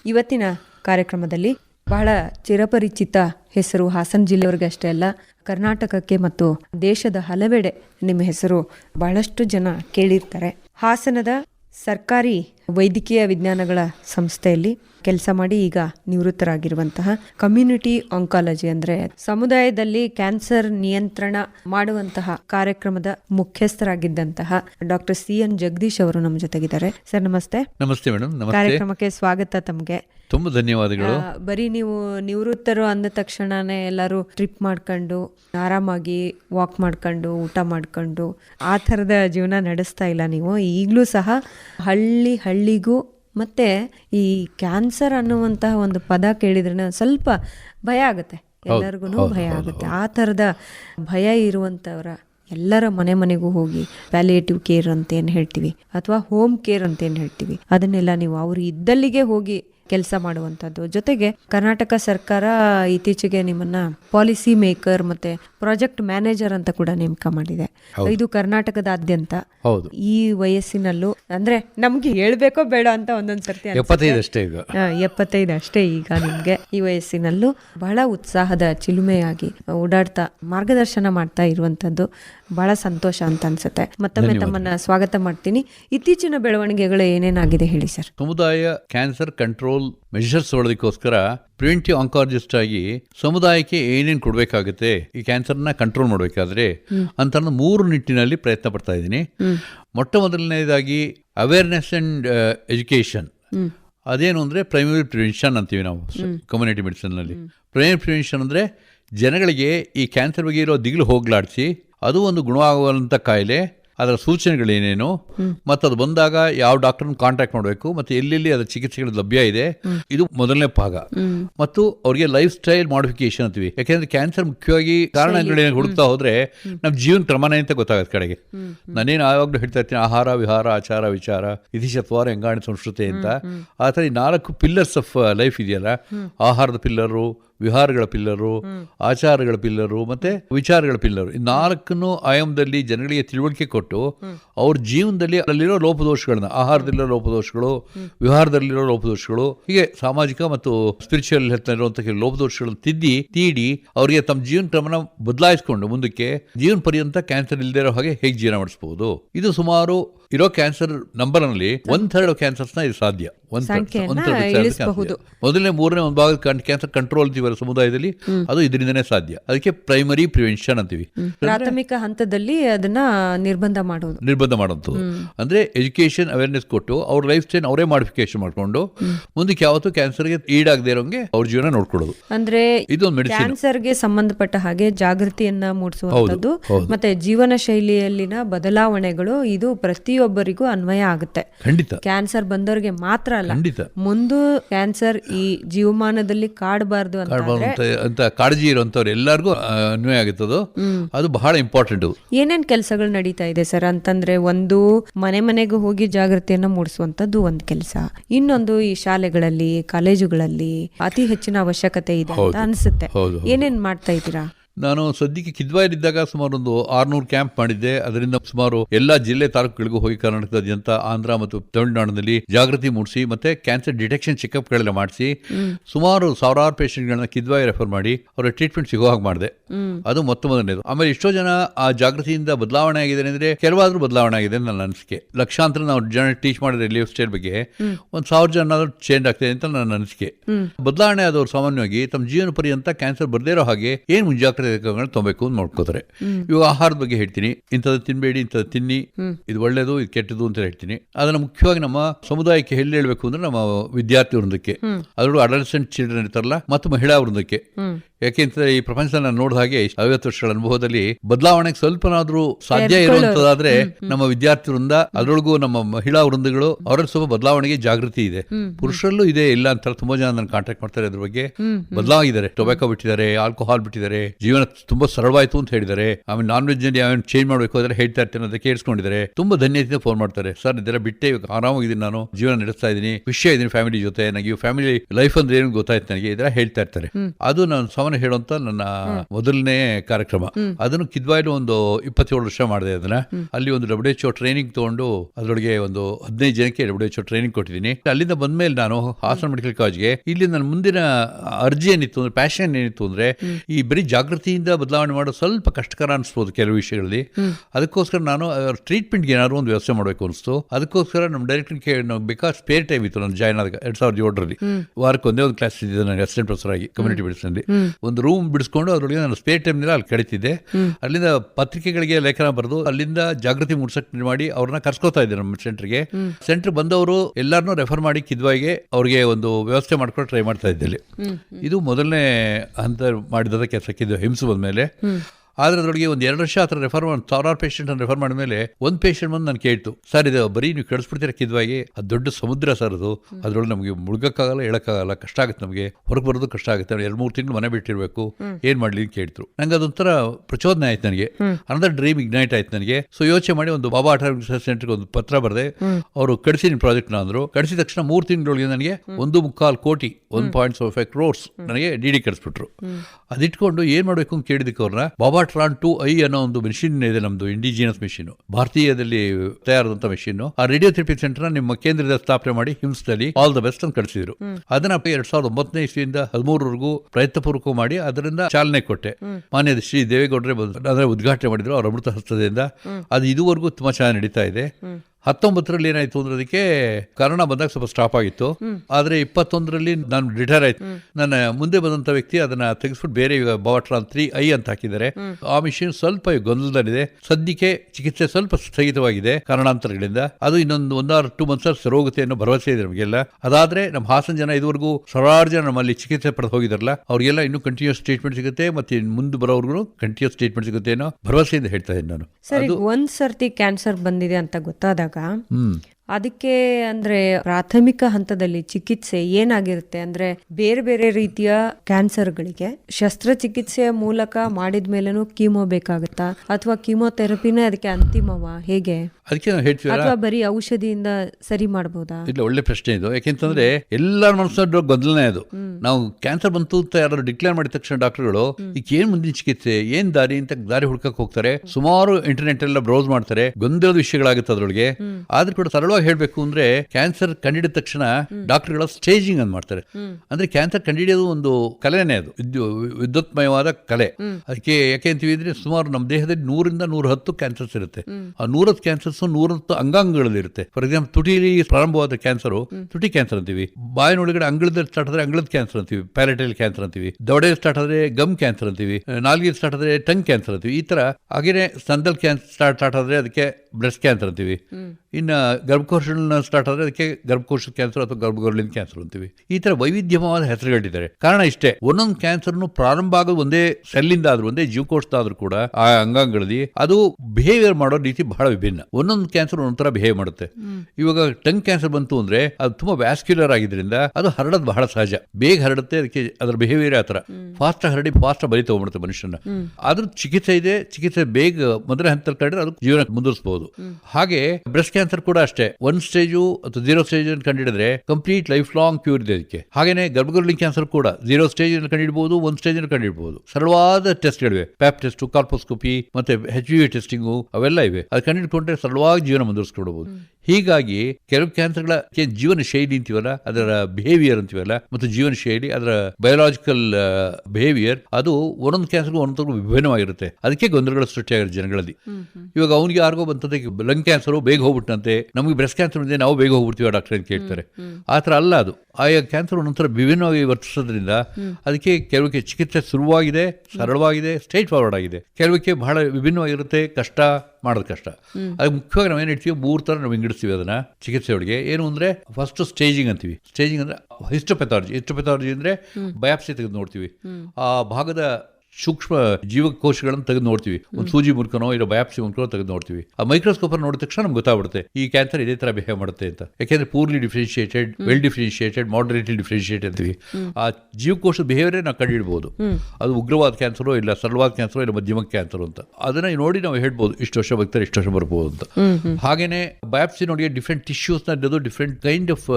ಇವತ್ತಿನ ಕಾರ್ಯಕ್ರಮದಲ್ಲಿ ಬಹಳ ಚಿರಪರಿಚಿತ ಹೆಸರು ಹಾಸನ ಜಿಲ್ಲೆಯವರಿಗೆ ಅಷ್ಟೇ ಅಲ್ಲ, ಕರ್ನಾಟಕಕ್ಕೆ ಮತ್ತು ದೇಶದ ಹಲವೆಡೆ ನಿಮ್ಮ ಹೆಸರು ಬಹಳಷ್ಟು ಜನ ಕೇಳಿರ್ತಾರೆ. ಹಾಸನದ ಸರ್ಕಾರಿ ವೈದ್ಯಕೀಯ ವಿಜ್ಞಾನಗಳ ಸಂಸ್ಥೆಯಲ್ಲಿ ಕೆಲಸ ಮಾಡಿ ಈಗ ನಿವೃತ್ತರಾಗಿರುವಂತಹ ಕಮ್ಯುನಿಟಿ ಆಂಕಾಲಜಿ ಅಂದ್ರೆ ಸಮುದಾಯದಲ್ಲಿ ಕ್ಯಾನ್ಸರ್ ನಿಯಂತ್ರಣ ಮಾಡುವಂತಹ ಕಾರ್ಯಕ್ರಮದ ಮುಖ್ಯಸ್ಥರಾಗಿದ್ದಂತಹ ಡಾಕ್ಟರ್ ಸಿ ಎನ್ ಜಗದೀಶ್ ಅವರು ನಮ್ಮ ಜೊತೆಗಿದ್ದಾರೆ. ಸರ್ ನಮಸ್ತೆ. ನಮಸ್ತೆ ಮೇಡಮ್ ಕಾರ್ಯಕ್ರಮಕ್ಕೆ ಸ್ವಾಗತ ತಮಗೆ. ತುಂಬ ಧನ್ಯವಾದಗಳು. ಬರೀ ನೀವು ನಿವೃತ್ತರು ಅಂದ ತಕ್ಷಣನೇ ಎಲ್ಲರೂ ಟ್ರಿಪ್ ಮಾಡ್ಕೊಂಡು ಆರಾಮಾಗಿ ವಾಕ್ ಮಾಡ್ಕೊಂಡು ಊಟ ಮಾಡ್ಕೊಂಡು ಆ ಥರದ ಜೀವನ ನಡೆಸ್ತಾ ಇಲ್ಲ ನೀವು. ಈಗಲೂ ಸಹ ಹಳ್ಳಿ ಹಳ್ಳಿಗೂ ಮತ್ತೆ ಈ ಕ್ಯಾನ್ಸರ್ ಅನ್ನುವಂತಹ ಒಂದು ಪದ ಕೇಳಿದ್ರೆ ಸ್ವಲ್ಪ ಭಯ ಆಗುತ್ತೆ. ಎಲ್ಲರಿಗೂ ಭಯ ಆಗುತ್ತೆ. ಆ ಥರದ ಭಯ ಇರುವಂಥವರ ಎಲ್ಲರ ಮನೆ ಮನೆಗೂ ಹೋಗಿ ಪ್ಯಾಲಿಯೇಟಿವ್ ಕೇರ್ ಅಂತ ಏನು ಹೇಳ್ತೀವಿ? ಅಥವಾ ಹೋಮ್ ಕೇರ್ ಅಂತ ಏನು ಹೇಳ್ತೀವಿ? ಅದನ್ನೆಲ್ಲ ನೀವು ಅವರು ಇದ್ದಲ್ಲಿಗೆ ಹೋಗಿ ಕೆಲಸ ಮಾಡುವಂಥದ್ದು. ಜೊತೆಗೆ ಕರ್ನಾಟಕ ಸರ್ಕಾರ ಇತ್ತೀಚೆಗೆ ನಿಮ್ಮನ್ನ ಪಾಲಿಸಿ ಮೇಕರ್ ಮತ್ತೆ ಪ್ರಾಜೆಕ್ಟ್ ಮ್ಯಾನೇಜರ್ ಅಂತ ಕೂಡ ನೇಮಕ ಮಾಡಿದೆ. ಇದು ಕರ್ನಾಟಕದಾದ್ಯಂತ. ಹೌದು. ಈ ವಯಸ್ಸಿನಲ್ಲೂ ಅಂದ್ರೆ ನಮ್ಗೆ ಹೇಳ್ಬೇಕೋ ಬೇಡ ಅಂತ ಒಂದೊಂದ್ ಸರ್ತಿ ಎಪ್ಪತ್ತೈದು ಅಷ್ಟೇ ಈಗ. ನಿಮ್ಗೆ. ಈ ವಯಸ್ಸಿನಲ್ಲೂ ಬಹಳ ಉತ್ಸಾಹದ ಚಿಲುಮೆಯಾಗಿ ಓಡಾಡ್ತಾ ಮಾರ್ಗದರ್ಶನ ಮಾಡ್ತಾ ಇರುವಂತದ್ದು ಬಹಳ ಸಂತೋಷ ಅಂತ ಅನ್ಸುತ್ತೆ. ಮತ್ತೊಮ್ಮೆ ತಮ್ಮನ್ನ ಸ್ವಾಗತ ಮಾಡ್ತೀನಿ. ಇತ್ತೀಚಿನ ಬೆಳವಣಿಗೆಗಳು ಏನೇನಾಗಿದೆ ಹೇಳಿ ಸರ್? ಸಮುದಾಯ ಕ್ಯಾನ್ಸರ್ ಕಂಟ್ರೋಲ್ ಮೆಷರ್ಸ್ ಹೊಡೋದಕ್ಕೋಸ್ಕರ ಪ್ರಿವೆಂಟಿವ್ ಆಂಕಾಲಜಿಸ್ಟ್ ಆಗಿ ಸಮುದಾಯಕ್ಕೆ ಏನೇನು ಕೊಡಬೇಕಾಗುತ್ತೆ ಈ ಕ್ಯಾನ್ಸರ್ನ ಕಂಟ್ರೋಲ್ ಮಾಡಬೇಕಾದ್ರೆ ಅಂತ ಮೂರು ನಿಟ್ಟಿನಲ್ಲಿ ಪ್ರಯತ್ನ ಪಡ್ತಾ ಇದ್ದೀನಿ. ಮೊಟ್ಟ ಮೊದಲನೇದಾಗಿ ಅವೇರ್ನೆಸ್ ಅಂಡ್ ಎಜುಕೇಶನ್ ಅದೇನು ಅಂದರೆ ಪ್ರೈಮರಿ ಪ್ರಿವೆನ್ಷನ್ ಅಂತೀವಿ ನಾವು ಕಮ್ಯುನಿಟಿ ಮೆಡಿಸಿನ್ನಲ್ಲಿ ಪ್ರೈಮರಿ ಪ್ರಿವೆನ್ಷನ್ ಅಂದರೆ ಜನಗಳಿಗೆ ಈ ಕ್ಯಾನ್ಸರ್ ಬಗ್ಗೆ ಇರೋ ದಿಗಿಲು ಹೋಗ್ಲಾಡಿಸಿ ಅದು ಒಂದು ಗುಣವಾಗುವಂಥ ಕಾಯಿಲೆ ಅದರ ಸೂಚನೆಗಳೇನೇನು ಮತ್ತು ಅದು ಬಂದಾಗ ಯಾವ ಡಾಕ್ಟರ್ನ ಕಾಂಟ್ಯಾಕ್ಟ್ ಮಾಡಬೇಕು ಮತ್ತು ಎಲ್ಲೆಲ್ಲಿ ಅದರ ಚಿಕಿತ್ಸೆಗಳು ಲಭ್ಯ ಇದೆ ಇದು ಮೊದಲನೇ ಭಾಗ. ಮತ್ತು ಅವರಿಗೆ ಲೈಫ್ ಸ್ಟೈಲ್ ಮಾಡಿಫಿಕೇಶನ್ ಅಂತೀವಿ. ಯಾಕೆಂದ್ರೆ ಕ್ಯಾನ್ಸರ್ ಮುಖ್ಯವಾಗಿ ಕಾರಣಗಳೇನು ಹುಡುಕ್ತಾ ಹೋದ್ರೆ ನಮ್ಮ ಜೀವನ ಕ್ರಮನೇ ಅಂತ ಗೊತ್ತಾಗುತ್ತೆ ಕಡೆಗೆ. ನಾನೇನು ಯಾವಾಗಲೂ ಹೇಳ್ತಾ ಇರ್ತೀನಿ ಆಹಾರ ವಿಹಾರ ಆಚಾರ ವಿಚಾರ ಇತಿಶತ್ವಾರ ಹೆಂಗಾಣಿ ಸಂಸ್ಕೃತಿ ಅಂತ. ಆ ಥರ ಈ ನಾಲ್ಕು ಪಿಲ್ಲರ್ಸ್ ಆಫ್ ಲೈಫ್ ಇದೆಯಲ್ಲ ಆಹಾರದ ಪಿಲ್ಲರು ವಿಹಾರಗಳ ಪಿಲ್ಲರು ಆಚಾರಗಳ ಪಿಲ್ಲರು ಮತ್ತೆ ವಿಚಾರಗಳ ಪಿಲ್ಲರು. ಈ ನಾಲ್ಕನ್ನು ಆಯಾಮದಲ್ಲಿ ಜನಗಳಿಗೆ ತಿಳುವಳಿಕೆ ಕೊಟ್ಟು ಅವ್ರ ಜೀವನದಲ್ಲಿ ಅಲ್ಲಿರೋ ಲೋಪದೋಷಗಳನ್ನ ಆಹಾರದಲ್ಲಿರೋ ಲೋಪದೋಷಗಳು ವಿಹಾರದಲ್ಲಿರೋ ಲೋಪದೋಷಗಳು ಹೀಗೆ ಸಾಮಾಜಿಕ ಮತ್ತು ಸ್ಪಿರಿಚುವಲ್ ಹೆಲ್ತ್ ಇರುವಂತಹ ಕೆಲವು ಲೋಪದೋಷಗಳನ್ನು ತಿದ್ದಿ ತೀಡಿ ಅವರಿಗೆ ತಮ್ಮ ಜೀವನ ಕ್ರಮನ ಬದಲಾಯಿಸಿಕೊಂಡು ಮುಂದಕ್ಕೆ ಜೀವನ ಪರ್ಯಂತ ಕ್ಯಾನ್ಸರ್ ಇಲ್ಲದೆ ಇರೋ ಹಾಗೆ ಹೇಗೆ ಜೀವನ ಮಾಡಿಸಬಹುದು ಇದು ಸುಮಾರು ಇರೋ ಕ್ಯಾನ್ಸರ್ ನಂಬರ್ನಲ್ಲಿ ಒನ್ ಥರ್ಡ್ ಕ್ಯಾನ್ಸರ್ಸ್ನ ಇದು ಸಾಧ್ಯ. ಒಂದ್ ಒಂದ್. ಮೊದಲನೇ ಮೂರನೇ ಒಂದು ಭಾಗದ ಕ್ಯಾನ್ಸರ್ ಕಂಟ್ರೋಲ್ ಅಂತೀವಲ್ಲ ಸಮುದಾಯದಲ್ಲಿ ಅದು ಇದರಿಂದನೇ ಸಾಧ್ಯ. ಅದಕ್ಕೆ ಪ್ರೈಮರಿ ಪ್ರಿವೆನ್ಷನ್ ಅಂತೀವಿ. ಪ್ರಾಥಮಿಕ ಹಂತದಲ್ಲಿ ಅದನ್ನ ನಿರ್ಬಂಧ ಮಾಡೋದು. ನಿರ್ಬಂಧ ಮಾಡುವಂಥದ್ದು ಅಂದ್ರೆ ಎಜುಕೇಶನ್ ಅವೇರ್ನೆಸ್ ಕೊಟ್ಟು ಅವ್ರ ಲೈಫ್ ಸ್ಟೈಲ್ ಅವರೇ ಮಾಡಿಫಿಕೇಶನ್ ಮಾಡ್ಕೊಂಡು ಮುಂದಕ್ಕೆ ಯಾವತ್ತೂ ಕ್ಯಾನ್ಸರ್ಗೆ ಈಡಾಗದೇ ಇರೋಂಗೆ ಅವ್ರ ಜೀವನ ನೋಡ್ಕೊಳ್ಳೋದು. ಅಂದ್ರೆ ಇದೊಂದು ಮೆಡಿಸಿನ್ ಕ್ಯಾನ್ಸರ್ಗೆ ಸಂಬಂಧಪಟ್ಟ ಹಾಗೆ ಜಾಗೃತಿಯನ್ನ ಮೂಡಿಸುವಂತದ್ದು ಮತ್ತೆ ಜೀವನ ಶೈಲಿಯಲ್ಲಿನ ಬದಲಾವಣೆಗಳು ಇದು ಪ್ರತಿಯೊಬ್ಬರಿಗೂ ಅನ್ವಯ ಆಗುತ್ತೆ. ಖಂಡಿತ. ಕ್ಯಾನ್ಸರ್ ಬಂದವರಿಗೆ ಮಾತ್ರ ಅಲ್ಲ. ಖಂಡಿತ. ಮುಂದೆ ಕ್ಯಾನ್ಸರ್ ಈ ಜೀವಮಾನದಲ್ಲಿ ಕಾಡಬಾರ್ದು ಅಂತ ಕಾಳಜಿ ಇರುವಂತವ್ರು ಎಲ್ಲರಿಗೂ ಅನ್ವಯ ಆಗುತ್ತದು. ಅದು ಬಹಳ ಇಂಪಾರ್ಟೆಂಟ್ ಏನೇನ್ ಕೆಲಸಗಳು ನಡೀತಾ ಇದೆ ಸರ್? ಅಂತಂದ್ರೆ ಒಂದು ಮನೆ ಮನೆಗೂ ಹೋಗಿ ಜಾಗೃತಿಯನ್ನ ಮೂಡಿಸುವಂತದ್ದು ಒಂದು ಕೆಲಸ. ಇನ್ನೊಂದು ಈ ಶಾಲೆಗಳಲ್ಲಿ ಕಾಲೇಜುಗಳಲ್ಲಿ ಅತಿ ಹೆಚ್ಚಿನ ಅವಶ್ಯಕತೆ ಇದೆ ಅಂತ. ಅನ್ಸುತ್ತೆ. ಏನೇನ್ ಮಾಡ್ತಾ ಇದ್ದೀರಾ? ನಾನು ಸದ್ಯಕ್ಕೆ ಕಿದ್ವಾಯಲ್ಲಿದ್ದಾಗ ಸುಮಾರು ಒಂದು ಆರ್ನೂರು ಕ್ಯಾಂಪ್ ಮಾಡಿದ್ದೆ. ಅದರಿಂದ ಸುಮಾರು ಎಲ್ಲಾ ಜಿಲ್ಲೆ ತಾಲೂಕುಗಳಿಗೂ ಹೋಗಿ ಕರ್ನಾಟಕದಾದ್ಯಂತ ಆಂಧ್ರ ಮತ್ತು ತಮಿಳುನಾಡಿನಲ್ಲಿ ಜಾಗೃತಿ ಮೂಡಿಸಿ ಮತ್ತೆ ಕ್ಯಾನ್ಸರ್ ಡಿಟೆಕ್ಷನ್ ಚೆಕಪ್ಗಳೆಲ್ಲ ಮಾಡಿಸಿ ಸುಮಾರು ಸಾವಿರಾರು ಪೇಷಂಟ್ಗಳನ್ನ ಕಿದ್ವಾಯಿ ರೆಫರ್ ಮಾಡಿ ಅವರ ಟ್ರೀಟ್ಮೆಂಟ್ ಸಿಗೋ ಹಾಗೆ ಮಾಡಿದೆ. ಅದು ಮೊತ್ತ ಮೊದಲನೇದು ಆಮೇಲೆ ಎಷ್ಟೋ ಜನ ಆ ಜಾಗೃತಿಯಿಂದ ಬದಲಾವಣೆ ಆಗಿದೆ ಅಂದ್ರೆ ಕೆಲವಾದ್ರೂ ಬದಲಾವಣೆ ಆಗಿದೆ ನನ್ನ ಅನಿಸಿಕೆ. ಲಕ್ಷಾಂತರ ನಾವು ಜನ ಟೀಚ್ ಮಾಡಿದ್ರೆ ಲೈಫ್ ಸ್ಟೈಲ್ ಬಗ್ಗೆ ಒಂದು ಸಾವಿರ ಜನ ಚೇಂಜ್ ಆಗ್ತದೆ ಅಂತ ನನ್ನ ಅನಿಸಿಕೆ. ಬದಲಾವಣೆ ಆದವ್ರು ಸಾಮಾನ್ಯವಾಗಿ ತಮ್ಮ ಜೀವನ ಪರ್ಯಂತ ಕ್ಯಾನ್ಸರ್ ಬರ್ದೇ ಇರೋ ಹಾಗೆ ಏನ್ ಮುಂಜಾಗ್ರತೆ ಕ್ರಮಗಳನ್ನ ತೊಂಬೇಕು ಅಂತ ನೋಡ್ಕೋತಾರೆ. ಇವಾಗ ಆಹಾರದ ಬಗ್ಗೆ ಹೇಳ್ತೀನಿ. ಇಂಥದ್ದು ತಿನ್ಬೇಡಿ ಇಂಥದ್ದು ತಿನ್ನಿ. ಇದು ಒಳ್ಳೇದು ಇದು ಕೆಟ್ಟದ್ದು ಅಂತ ಹೇಳ್ತೀನಿ. ಅದನ್ನ ಮುಖ್ಯವಾಗಿ ನಮ್ಮ ಸಮುದಾಯಕ್ಕೆ ಎಲ್ಲಿ ಹೇಳ್ಬೇಕು ಅಂದ್ರೆ ನಮ್ಮ ವಿದ್ಯಾರ್ಥಿ ವೃಂದಕ್ಕೆ. ಅದರಲ್ಲೂ ಅಡಲ್ಸೆಂಟ್ ಚಿಲ್ಡ್ರನ್ ಇರ್ತಾರಲ್ಲ ಮತ್ತು ಮಹಿಳಾ ವೃಂದಕ್ಕೆ. ಯಾಕೆಂತಂದ್ರೆ ಈ ಪ್ರಪಂಚನ ನಾನು ನೋಡಿದ ಹಾಗೆ ಐವತ್ತು ವರ್ಷಗಳ ಅನುಭವದಲ್ಲಿ ಬದಲಾವಣೆಗೆ ಸ್ವಲ್ಪನಾದ್ರೂ ಸಾಧ್ಯ ಇರುವಂತದಾದ್ರೆ ನಮ್ಮ ವಿದ್ಯಾರ್ಥಿ ವೃಂದ ಅದರೊಳಗೂ ನಮ್ಮ ಮಹಿಳಾ ವೃಂದಗಳು ಅವರಲ್ಲಿ ಸ್ವಲ್ಪ ಬದಲಾವಣೆಗೆ ಜಾಗೃತಿ ಇದೆ. ಪುರುಷರಲ್ಲೂ ಇದೆ ಇಲ್ಲ ಅಂತ ತುಂಬಾ ಜನ ನನ್ನ ಕಾಂಟ್ಯಾಕ್ಟ್ ಮಾಡ್ತಾರೆ ಅದ್ರ ಬಗ್ಗೆ. ಬದಲಾಗಿದ್ದಾರೆ. ಟೊಬ್ಯಾಕೋ ಬಿಟ್ಟಿದ್ದಾರೆ ಆಲ್ಕೋಹಾಲ್ ಬಿಟ್ಟಿದ್ದಾರೆ. ಜೀವನ ತುಂಬಾ ಸರಳವಾಯ್ತು ಅಂತ ಹೇಳಿದ್ದಾರೆ. ಆಮೇಲೆ ನಾನ್ ವೆಜ್ನಲ್ಲಿ ಯಾವ್ಯಾವ ಚೇಂಜ್ ಮಾಡಬೇಕು ಅಂದ್ರೆ ಹೇಳ್ತಾ ಇರ್ತೇನೆ ಅದಕ್ಕೆ ಕೇಳಿಸ್ಕೊಂಡಿದ್ದಾರೆ. ತುಂಬಾ ಧನ್ಯತೆಯಿಂದ ಫೋನ್ ಮಾಡ್ತಾರೆ. ಸರ್ ಇದೆಲ್ಲ ಬಿಟ್ಟೆ ಆರಾಮಾಗಿದ್ದೀನಿ ನಾನು. ಜೀವನ ನಡೆಸ್ತಾ ಇದ್ದೀನಿ. ಖುಷಿ ಇದ್ದೀನಿ ಫ್ಯಾಮಿಲಿ ಜೊತೆ. ನನಗೆ ಫ್ಯಾಮಿಲಿ ಲೈಫ್ ಅಂದ್ರೆ ಏನು ಗೊತ್ತಾಯ್ತು ನನಗೆ? ಇದೆಲ್ಲ ಹೇಳ್ತಾ ಇರ್ತಾರೆ. ಅದು ನಾನು ಸಾಮಾನ್ಯ ಹೇಳುವಂತ ನನ್ನ ಮೊದಲನೇ ಕಾರ್ಯಕ್ರಮ. ಅದನ್ನು ಕಿದ್ವಾಯ್ಲು ಒಂದು ಇಪ್ಪತ್ತೇಳು ವರ್ಷ ಮಾಡಿದೆ ಅದನ್ನ. ಅಲ್ಲಿ ಒಂದು ಡಬ್ಲ್ಯೂ ಎಚ್ ಟ್ರೈನಿಂಗ್ ತಗೊಂಡು ಅದರೊಳಗೆ ಒಂದು ಹದಿನೈದು ಜನಕ್ಕೆ ಡಬ್ಲ್ಯೂ ಎಚ್ ಟ್ರೈನಿಂಗ್ ಕೊಟ್ಟಿದ್ದೀನಿ. ಅಲ್ಲಿಂದ ಬಂದ್ಮೇಲೆ ನಾನು ಹಾಸನ ಮೆಡಿಕಲ್ ಕಾಲೇಜ್ಗೆ ಇಲ್ಲಿ ನನ್ನ ಮುಂದಿನ ಅರ್ಜಿ ಏನಿತ್ತು ಅಂದ್ರೆ ಪ್ಯಾಷನ್ ಏನಿತ್ತು ಅಂದ್ರೆ ಈ ಬರೀ ಜಾಗೃತಿಯಿಂದ ಬದಲಾವಣೆ ಮಾಡೋದು ಸ್ವಲ್ಪ ಕಷ್ಟಕರ ಅನಿಸ್ಬೋದು ಕೆಲವು ವಿಷಯಗಳಲ್ಲಿ. ಅದಕ್ಕೋಸ್ಕರ ನಾನು ಟ್ರೀಟ್ಮೆಂಟ್ಗೆ ಏನಾದ್ರು ಒಂದು ವ್ಯವಸ್ಥೆ ಮಾಡಬೇಕು ಅನಿಸ್ತು. ಅದಕ್ಕೋಸ್ಕರ ನಮ್ಮ ಡೈರೆಕ್ಟರ್ ಬೇಕಾದ ಸ್ಪೇರ್ ಟೈಮ್ ಇತ್ತು ನಾನು ಜಾಯ್ನ್ ಆದಾಗ ಎರಡ್ ಸಾವಿರದ ಏಳರಲ್ಲಿ. ವಾರಕ್ಕೆ ಒಂದೇ ಒಂದು ಕ್ಲಾಸ್ ಇದ್ದಿದ್ದೆ ನನಗೆ ಅಸಿಸ್ಟೆಂಟ್ ಪ್ರೊಫೆಸರ್ ಆಗಿ ಕಮ್ಯುನಿಟಿ ಮೆಡಿಸಿನಲ್ಲಿ ಒಂದು ರೂಮ್ ಬಿಡಿಸ್ಕೊಂಡು ಅದರೊಳಗೆ ನಾನು ಸ್ಪೇರ್ ಟೈಮ್ ಅಲ್ಲಿ ಕಳಿತಿದ್ದೆ. ಅಲ್ಲಿಂದ ಪತ್ರಿಕೆಗಳಿಗೆ ಲೇಖನ ಬರೆದು ಅಲ್ಲಿಂದ ಜಾಗೃತಿ ಮೂಡ್ಸಕ್ ಮಾಡಿ ಅವ್ರನ್ನ ಕರ್ಸ್ಕೊತಾ ಇದ್ದೆ ನಮ್ಮ ಸೆಂಟರ್ಗೆ ಸೆಂಟರ್ ಬಂದವರು ಎಲ್ಲಾರನ್ನೂ ರೆಫರ್ ಮಾಡಿ ಕಿದ್ವಾಯಿಗೆ ಅವ್ರಿಗೆ ಒಂದು ವ್ಯವಸ್ಥೆ ಮಾಡ್ಕೊಂಡು ಟ್ರೈ ಮಾಡ್ತಾ ಇದ್ದೆ ಇಲ್ಲಿ ಇದು ಮೊದಲನೇ ಹಂತ ಮಾಡಿದ ಕೆಲಸಕ್ಕಿದ್ದು ಹಿಂಸೆ ಬಂದ್ಮೇಲೆ. ಆದ್ರೆ ಅದರೊಳಗೆ ಒಂದು ಎರಡು ವರ್ಷ ಹತ್ರ ರೆಫರ್ ಮಾಡಿ, ಸಾವಿರಾರು ಪೇಷಂಟ್ ರೆಫರ್ ಮಾಡಿದ ಮೇಲೆ ಒಂದು ಪೇಷಂಟ್ ಬಂದು ನಾನು ಕೇಳ್ತು, ಸರ್, ಇದು ಬರೀ ನೀವು ಕೆಡಿಸ್ಬಿಡ್ತೀರ ಕಿದ್ವಾಗಿ? ಅದು ದೊಡ್ಡ ಸಮುದ್ರ ಸರ್ ಅದು. ಅದರೊಳಗೆ ನಮಗೆ ಮುಳುಗಕ್ಕಾಗಲ್ಲ, ಹೇಳಕ್ಕಾಗಲ್ಲ, ಕಷ್ಟ ಆಗುತ್ತೆ ನಮಗೆ. ಹೊರಗೆ ಬರೋದು ಕಷ್ಟ ಆಗುತ್ತೆ. ಎರಡು ಮೂರು ತಿಂಗಳು ಮನೆ ಬಿಟ್ಟಿರಬೇಕು. ಏನ್ ಮಾಡ್ಲಿ? ಅಂತ ಕೇಳ್ತು. ನಂಗೆ ಅದೊಂಥರ ಪ್ರಚೋದನೆ ಆಯ್ತು ನನಗೆ. ಅನದರ್ ಡ್ರೀಮ್ ಇಗ್ನೈಟ್ ಆಯ್ತು ನನಗೆ. ಸೊ ಯೋಚನೆ ಮಾಡಿ ಒಂದು ಬಾಬಾ ಆಟ ಸೆಂಟರ್ ಸೆಂಟರ್ಗೆ ಒಂದು ಪತ್ರ ಬರೆದೆ. ಅವರು ಕಳಿಸಿ ಪ್ರಾಜೆಕ್ಟ್ ಅಂದ್ರು. ಕಡಿಸಿದ ತಕ್ಷಣ ಮೂರು ತಿಂಗಳೊಳಗೆ ನನಗೆ ಒಂದು ಮುಕ್ಕಾಲು ಕೋಟಿ ಒನ್ ಪಾಯಿಂಟ್ ಫೈವ್ ಕ್ರೋರ್ಸ್ ನನಗೆ ಡಿ ಡಿ ಕಳಿಸ್ಬಿಟ್ರು ಅದಿಟ್ಕೊಂಡು ಏನ್ ಮಾಡ್ಬೇಕು ಅಂತ ಕೇಳಿದಕ್ಕೆ ಅವ್ರನ್ನ, ಬಾಬಾ ಟ್ರಾನ್ ಟು ಐ ಅನ್ನೋ ಒಂದು ಮೆಷಿನ್ ಇದೆ ನಮ್ದು ಇಂಡಿಜಿನಸ್ ಮೆಷಿನ್ ಭಾರತೀಯದಲ್ಲಿ ತಯಾರಾದಂತ ಮೆಷಿನ್ ಆ ರೇಡಿಯೋಥೆರಪಿ ಸೆಂಟರ್ ನಿಮ್ಮ ಕೇಂದ್ರದ ಸ್ಥಾಪನೆ ಮಾಡಿ ಹಿಮ್ಸ್ದಲ್ಲಿ ಆಲ್ ದ ಬೆಸ್ಟ್ ಅಂತ ಕಳಿಸಿದ್ರು. ಅದನ್ನ ಎರಡ್ ಸಾವಿರದ ಒಂಬತ್ತನೇ ಇಸ್ವಿಯಿಂದ ಹದಿಮೂರವರೆಗೂ ಪ್ರಯತ್ನಪೂರ್ವಕ ಮಾಡಿ ಅದರಿಂದ ಚಾಲನೆ ಕೊಟ್ಟೆ. ಮಾನ್ಯ ಶ್ರೀ ದೇವೇಗೌಡರೇ ಅದರ ಉದ್ಘಾಟನೆ ಮಾಡಿದ್ರು ಅವರ ಅಮೃತ ಹಸ್ತದಿಂದ. ಅದು ಇದುವರೆಗೂ ತುಂಬಾ ಚೆನ್ನಾಗಿ ನಡೀತಾ ಇದೆ. ಹತ್ತೊಂಬತ್ತರಲ್ಲಿ ಏನಾಯ್ತು ಅಂದ್ರೆ ಅದಕ್ಕೆ ಕರೋನಾ ಬಂದಾಗ ಸ್ವಲ್ಪ ಸ್ಟಾಪ್ ಆಗಿತ್ತು. ಆದ್ರೆ ಇಪ್ಪತ್ತೊಂದರಲ್ಲಿ ನಾನು ರಿಟೈರ್ ಆಯ್ತು. ನನ್ನ ಮುಂದೆ ಬಂದಂತ ವ್ಯಕ್ತಿ ಅದನ್ನ ತೆಗೆಸ್ಬಿಟ್ಟು ಬೇರೆ ಈಗ ಬಾಟ್ರಾನ್ ತ್ರೀ ಐ ಅಂತ ಹಾಕಿದ್ದಾರೆ. ಆ ಮಿಷಿನ್ ಸ್ವಲ್ಪ ಗೊಂದಲದಲ್ಲಿದೆ. ಸದ್ಯಕ್ಕೆ ಚಿಕಿತ್ಸೆ ಸ್ವಲ್ಪ ಸ್ಥಗಿತವಾಗಿದೆ ಕಾರಣಾಂತರಗಳಿಂದ. ಅದು ಇನ್ನೊಂದು ಒಂದಾರು ಟೂ ಮಂತ್ಸ್ ರೋಗತೆ ಅನ್ನೋ ಭರವಸೆ ಇದೆ ನಮಗೆಲ್ಲ. ಅದಾದ್ರೆ ನಮ್ಮ ಹಾಸನ ಜನ ಇದುವರೆಗೂ ಸಾವಿರಾರು ಜನ ನಮ್ಮಲ್ಲಿ ಚಿಕಿತ್ಸೆ ಪಡೆದು ಹೋಗಿದಾರಲ್ಲ ಅವ್ರಿಗೆಲ್ಲ ಇನ್ನೂ ಕಂಟಿನ್ಯೂಸ್ ಟ್ರೀಟ್ಮೆಂಟ್ ಸಿಗುತ್ತೆ ಮತ್ತೆ ಮುಂದೆ ಬರೋರ್ಗು ಕಂಟಿನ್ಯೂಸ್ ಟ್ರೀಟ್ಮೆಂಟ್ ಸಿಗುತ್ತೆ ಅನ್ನೋ ಭರವಸೆಯಿಂದ ಹೇಳ್ತಾ ಇದ್ದೀನಿ ನಾನು. ಒಂದ್ ಸರ್ತಿ ಕ್ಯಾನ್ಸರ್ ಬಂದಿದೆ ಅಂತ ಗೊತ್ತಾದಾಗ ಹ್ಮ್. ಅದಕ್ಕೆ ಅಂದ್ರೆ ಪ್ರಾಥಮಿಕ ಹಂತದಲ್ಲಿ ಚಿಕಿತ್ಸೆ ಏನಾಗಿರುತ್ತೆ ಅಂದ್ರೆ ಬೇರೆ ಬೇರೆ ರೀತಿಯ ಕ್ಯಾನ್ಸರ್ಗಳಿಗೆ ಶಸ್ತ್ರಚಿಕಿತ್ಸೆಯ ಮೂಲಕ ಮಾಡಿದ್ಮೇಲೆ ಕೀಮೋ ಬೇಕಾಗುತ್ತಾ? ಅಥವಾ ಕೀಮೋಥೆರಪಿನೇ ಅದಕ್ಕೆ ಅಂತಿಮವಾ? ಹೇಗೆ? ಅದಕ್ಕೆ ನಾವು ಹೇಳ್ತೀವಿ ಅಥವಾ ಬರೀ ಔಷಧಿಯಿಂದ ಸರಿ ಮಾಡಬಹುದಾ ಇಲ್ಲ ಒಳ್ಳೆ ಪ್ರಶ್ನೆ ಇದು. ಯಾಕೆಂತಂದ್ರೆ ಎಲ್ಲರ ಮನಸ್ಸು ಗೊಂದಲನೇ ಅದು. ನಾವು ಕ್ಯಾನ್ಸರ್ ಬಂತು ಅಂತ ಯಾರು ಡಿಕ್ಲೇರ್ ಮಾಡಿದ ತಕ್ಷಣ ಡಾಕ್ಟರ್ಗಳು ಈಗ ಏನ್ ಮುಂದಿನ ಚಿಕಿತ್ಸೆ? ಏನ್ ದಾರಿ? ಅಂತ ದಾರಿ ಹುಡ್ಕಕ್ ಹೋಗ್ತಾರೆ. ಸುಮಾರು ಇಂಟರ್ನೆಟ್ ಎಲ್ಲ ಬ್ರೌಸ್ ಮಾಡ್ತಾರೆ. ಗೊಂದಲದ ವಿಷಯಗಳಾಗುತ್ತೆ ಅದ್ರೊಳಗೆ. ಆದ್ರೂ ಕೂಡ ಸರಳವಾಗಿ ಹೇಳ್ಬೇಕು ಅಂದ್ರೆ ಕ್ಯಾನ್ಸರ್ ಕಂಡಿಡಿದ ತಕ್ಷಣ ಡಾಕ್ಟರ್ಗಳ ಸ್ಟೇಜಿಂಗ್ ಅಂತ ಮಾಡ್ತಾರೆ. ಅಂದ್ರೆ ಕ್ಯಾನ್ಸರ್ ಕಂಡಿಡಿಯೋದು ಒಂದು ಕಲೆನೇ ಅದು. ವಿದ್ಯುತ್ಮಯವಾದ ಕಲೆ. ಅದಕ್ಕೆ ಯಾಕೆ ಅಂತೀವಿ ಅಂದ್ರೆ ಸುಮಾರು ನಮ್ಮ ದೇಹದಲ್ಲಿ ನೂರಿಂದ ನೂರ ಹತ್ತು ಕ್ಯಾನ್ಸರ್ಸ್ ಇರುತ್ತೆ ಆ ನೂರತ್ತು ಕ್ಯಾನ್ಸರ್ಸ್ ನೂರತ್ತು ಅಂಗಾಂಗಗಳಲ್ಲಿ ಇರುತ್ತೆ ಫಾರ್ ಎಕ್ಸಾಂಪಲ್ ತುಟಿಲಿ ಪ್ರಾರಂಭವಾದ ಕ್ಯಾನ್ಸರ್, ತುಟಿ ಕ್ಯಾನ್ಸರ್ ಅಂತೀವಿ. ಬಾಯಿನೊಳಗಡೆ ಅಂಗಳದ ಸ್ಟಾರ್ಟ್ ಆದ್ರೆ ಅಂಗಳದ ಕ್ಯಾನ್ಸರ್ ಅಂತೀವಿ. ಪ್ಯಾರಟೈಲ್ ಕ್ಯಾನ್ಸರ್ ಅಂತೀವಿ. ದವಡೆ ಸ್ಟಾರ್ಟ್ ಆದ್ರೆ ಗಮ್ ಕ್ಯಾನ್ಸರ್ ಅಂತೀವಿ. ನಾಲ್ಗೆ ಸ್ಟಾರ್ಟ್ ಆದ್ರೆ ಟಂಗ್ ಕ್ಯಾನ್ಸರ್ ಅಂತೀವಿ. ಈ ತರ ಹಾಗೇನೆ ಸಂದಲ್ ಕ್ಯಾನ್ಸರ್ ಸ್ಟಾರ್ಟ್ ಸ್ಟಾರ್ಟ್ ಆದ್ರೆ ಅದಕ್ಕೆ ಬ್ರೆಸ್ಟ್ ಕ್ಯಾನ್ಸರ್ ಅಂತೀವಿ. ಇನ್ನು ಗರ್ಭಕೋಶನ ಸ್ಟಾರ್ಟ್ ಆದ್ರೆ ಅದಕ್ಕೆ ಗರ್ಭಕೋಶದ ಕ್ಯಾನ್ಸರ್ ಅಥವಾ ಗರ್ಭಗೋರ್ಲಿನ ಕ್ಯಾನ್ಸರ್ ಅಂತೀವಿ. ಈ ತರ ವೈವಿಧ್ಯಮವಾದ ಹೆಸರುಗಳಿದ್ದಾರೆ. ಕಾರಣ ಇಷ್ಟೇ ಒಂದೊಂದು ಕ್ಯಾನ್ಸರ್ನು ಪ್ರಾರಂಭ ಆಗೋದು ಒಂದೇ ಸೆಲ್ಲಿಂದ ಆದ್ರೂ ಒಂದೇ ಜೀವಕೋಶದಾದ್ರೂ ಕೂಡ ಆ ಅಂಗಾಂಗಗಳಲ್ಲಿ ಅದು ಬಿಹೇವಿಯರ್ ಮಾಡೋ ರೀತಿ ಬಹಳ ವಿಭಿನ್ನ. ಒಂದೊಂದು ಕ್ಯಾನ್ಸರ್ ಒಂಥರ ಬಿಹೇವ್ ಮಾಡುತ್ತೆ. ಇವಾಗ ಟಂಗ್ ಕ್ಯಾನ್ಸರ್ ಬಂತು ಅಂದ್ರೆ ಅದು ತುಂಬಾ ವ್ಯಾಸ್ಕ್ಯುಲರ್ ಆಗಿದ್ರಿಂದ ಅದು ಹರಡೋದು ಬಹಳ ಸಹಜ. ಬೇಗ ಹರಡುತ್ತೆ ಅದಕ್ಕೆ ಅದರ ಬಿಹೇವಿಯರ್ ಆ ಥರ ಫಾಸ್ಟ್ ಹರಡಿ ಫಾಸ್ಟ್ ಬಲಿ ತಗೊಂಡ್ಬಿಡುತ್ತೆ ಮನುಷ್ಯನ ಆದ್ರೂ ಚಿಕಿತ್ಸೆ ಇದೆ ಚಿಕಿತ್ಸೆ ಬೇಗ ಮೊದಲ ಹಂತದಲ್ಲಿ ಕಂಡ್ರೆ ಅದು ಜೀವನ ಮುಂದುವರಿಸಬಹುದು ಹಾಗೆ ಬ್ರೆಸ್ಟ್ ಕ್ಯಾನ್ಸರ್ ಕೂಡ ಅಷ್ಟೇ. ಒನ್ ಸ್ಟೇಜು ಅಥವಾ ಜೀರೋ ಸ್ಟೇಜ್ ಕಂಡಿಡಿದ್ರೆ ಕಂಪ್ಲೀಟ್ ಲೈಫ್ ಲಾಂಗ್ ಕ್ಯೂರ್ ಇದೆ ಅದಕ್ಕೆ ಹಾಗೇನೆ ಗರ್ಭಗುರುಳಿ ಕ್ಯಾನ್ಸರ್ ಕೂಡ ಜೀರೋ ಸ್ಟೇಜ್ ಅನ್ನು ಕಂಡಿಡಬಹುದು ಒನ್ ಸ್ಟೇಜ್ ಕಂಡಿಡ್ಬೋದು ಸರಳವಾದ ಟೆಸ್ಟ್ಗಳಿವೆ ಪ್ಯಾಪ್ ಟೆಸ್ಟ್ ಕಾರ್ಪೋಸ್ಕೋಪಿ ಮತ್ತೆ ಹೆಚ್ ವಿ ಟೆಸ್ಟಿಂಗು ಅವೆಲ್ಲ ಇವೆ. ಅದು ಕಂಡಿಡ್ಕೊಂಡ್ರೆ ಸರಳವಾಗಿ ಜೀವನ ಮುಂದುವರಿಸ್ಕೊಡ್ಬೋದು ಹೀಗಾಗಿ ಕೆಲವು ಕ್ಯಾನ್ಸರ್ಗಳ ಜೀವನ ಶೈಲಿ ಅಂತೀವಲ್ಲ ಅದರ ಬಿಹೇವಿಯರ್ ಅಂತೀವಲ್ಲ ಮತ್ತು ಜೀವನ ಶೈಲಿ ಅದರ ಬಯೋಲಾಜಿಕಲ್ ಬಿಹೇವಿಯರ್ ಅದು ಒಂದೊಂದು ಕ್ಯಾನ್ಸರ್ಗೂ ಒಂದೊಂದು ವಿಭಿನ್ನವಾಗಿರುತ್ತೆ. ಅದಕ್ಕೆ ಗೊಂದಲಗಳು ಸೃಷ್ಟಿಯಾಗಿರುತ್ತೆ ಜನಗಳಲ್ಲಿ. ಇವಾಗ ಅವನಿಗೆ ಯಾರಿಗೋ ಬಂತದ ಲಂಗ್ ಕ್ಯಾನ್ಸರ್ ಬೇಗ ಹೋಗ್ಬಿಟ್ಟಂತೆ ನಮಗೆ ಬ್ರೆಸ್ಟ್ ಕ್ಯಾನ್ಸರ್ ಇದೆ ನಾವು ಬೇಗ ಹೋಗ್ಬಿಡ್ತೀವಿ ಡಾಕ್ಟರ್ ಅಂತ ಕೇಳ್ತಾರೆ. ಆ ಥರ ಅಲ್ಲ ಅದು. ಆಯಾ ಕ್ಯಾನ್ಸರ್ ಒಂಥರ ವಿಭಿನ್ನವಾಗಿ ವರ್ತಿಸೋದ್ರಿಂದ ಅದಕ್ಕೆ ಕೆಲವಕ್ಕೆ ಚಿಕಿತ್ಸೆ ಶುರುವಾಗಿದೆ ಸರಳವಾಗಿದೆ ಸ್ಟ್ರೈಟ್ ಫಾರ್ವರ್ಡ್ ಆಗಿದೆ. ಕೆಲವಕ್ಕೆ ಬಹಳ ವಿಭಿನ್ನವಾಗಿರುತ್ತೆ ಕಷ್ಟ ಮಾಡೋದು ಕಷ್ಟ. ಅದಕ್ಕೆ ಮುಖ್ಯವಾಗಿ ನಾವು ಏನು ಹೇಳ್ತೀವಿ ಮೂರು ಥರ ನಾವು ವಿಂಗಡಿಸ್ತೀವಿ ಅದನ್ನ ಚಿಕಿತ್ಸೆಯೊಳಗೆ ಏನು ಅಂದರೆ ಫಸ್ಟ್ ಸ್ಟೇಜಿಂಗ್ ಅಂತೀವಿ. ಸ್ಟೇಜಿಂಗ್ ಅಂದರೆ ಹಿಸ್ಟೋಪೆಥಾಲಜಿ ಹಿಸ್ಟೋಪೆಥಾಲಜಿ ಅಂದರೆ ಬಯಾಪ್ಸಿ ತೆಗೆದು ನೋಡ್ತೀವಿ. ಆ ಭಾಗದ ಸೂಕ್ಷ್ಮ ಜೀವಕೋಶಗಳನ್ನು ತೆಗೆದು ನೋಡ್ತೀವಿ. ಒಂದು ಸೂಜಿ ಮುರ್ಕನೋ ಇಲ್ಲ ಬಯಾಪ್ಸಿ ಮುರ್ಕನೋ ತೆಗೆದು ನೋಡ್ತೀವಿ. ಆ ಮೈಕ್ರೋಸ್ಕೋಪ್ ನೋಡಿದ ತಕ್ಷಣ ನಮ್ಗೆ ಗೊತ್ತಾಗ್ಬಿಡುತ್ತೆ. ಈ ಕ್ಯಾನ್ಸರ್ ಇದೇ ತರ ಬಿಹೇವ್ ಮಾಡುತ್ತೆ ಅಂತ. ಯಾಕೆಂದ್ರೆ poorly differentiated well differentiated moderately differentiate ಅಂತೀವಿ. ಆ ಜೀವಕೋಶದ ಬಿಹೇವಿಯರ್ ನಾವು ಕಂಡುಹಿಡ್ಬೋದು. ಅದು ಉಗ್ರವಾದ ಕ್ಯಾನ್ಸರೋ ಇಲ್ಲ ಸರಳವಾದ ಕ್ಯಾನ್ಸರೋ ಇಲ್ಲ ಮಧ್ಯಮ ಕ್ಯಾನ್ಸರ್ ಅಂತ. ಅದನ್ನ ನೋಡಿ ನಾವು ಹೇಳ್ಬೋದು ಇಷ್ಟು ವರ್ಷ ಬರ್ತಾರೆ ಇಷ್ಟು ವರ್ಷ ಬರ್ಬೋದು ಅಂತ. ಹಾಗೇನೆ ಬಯಾಪ್ಸಿ ನೋಡಿ ಡಿಫ್ರೆಂಟ್ ಟಿಶ್ಯೂಸ್ನ ಡಿಫ್ರೆಂಟ್ ಕೈಂಡ್ ಆಫ್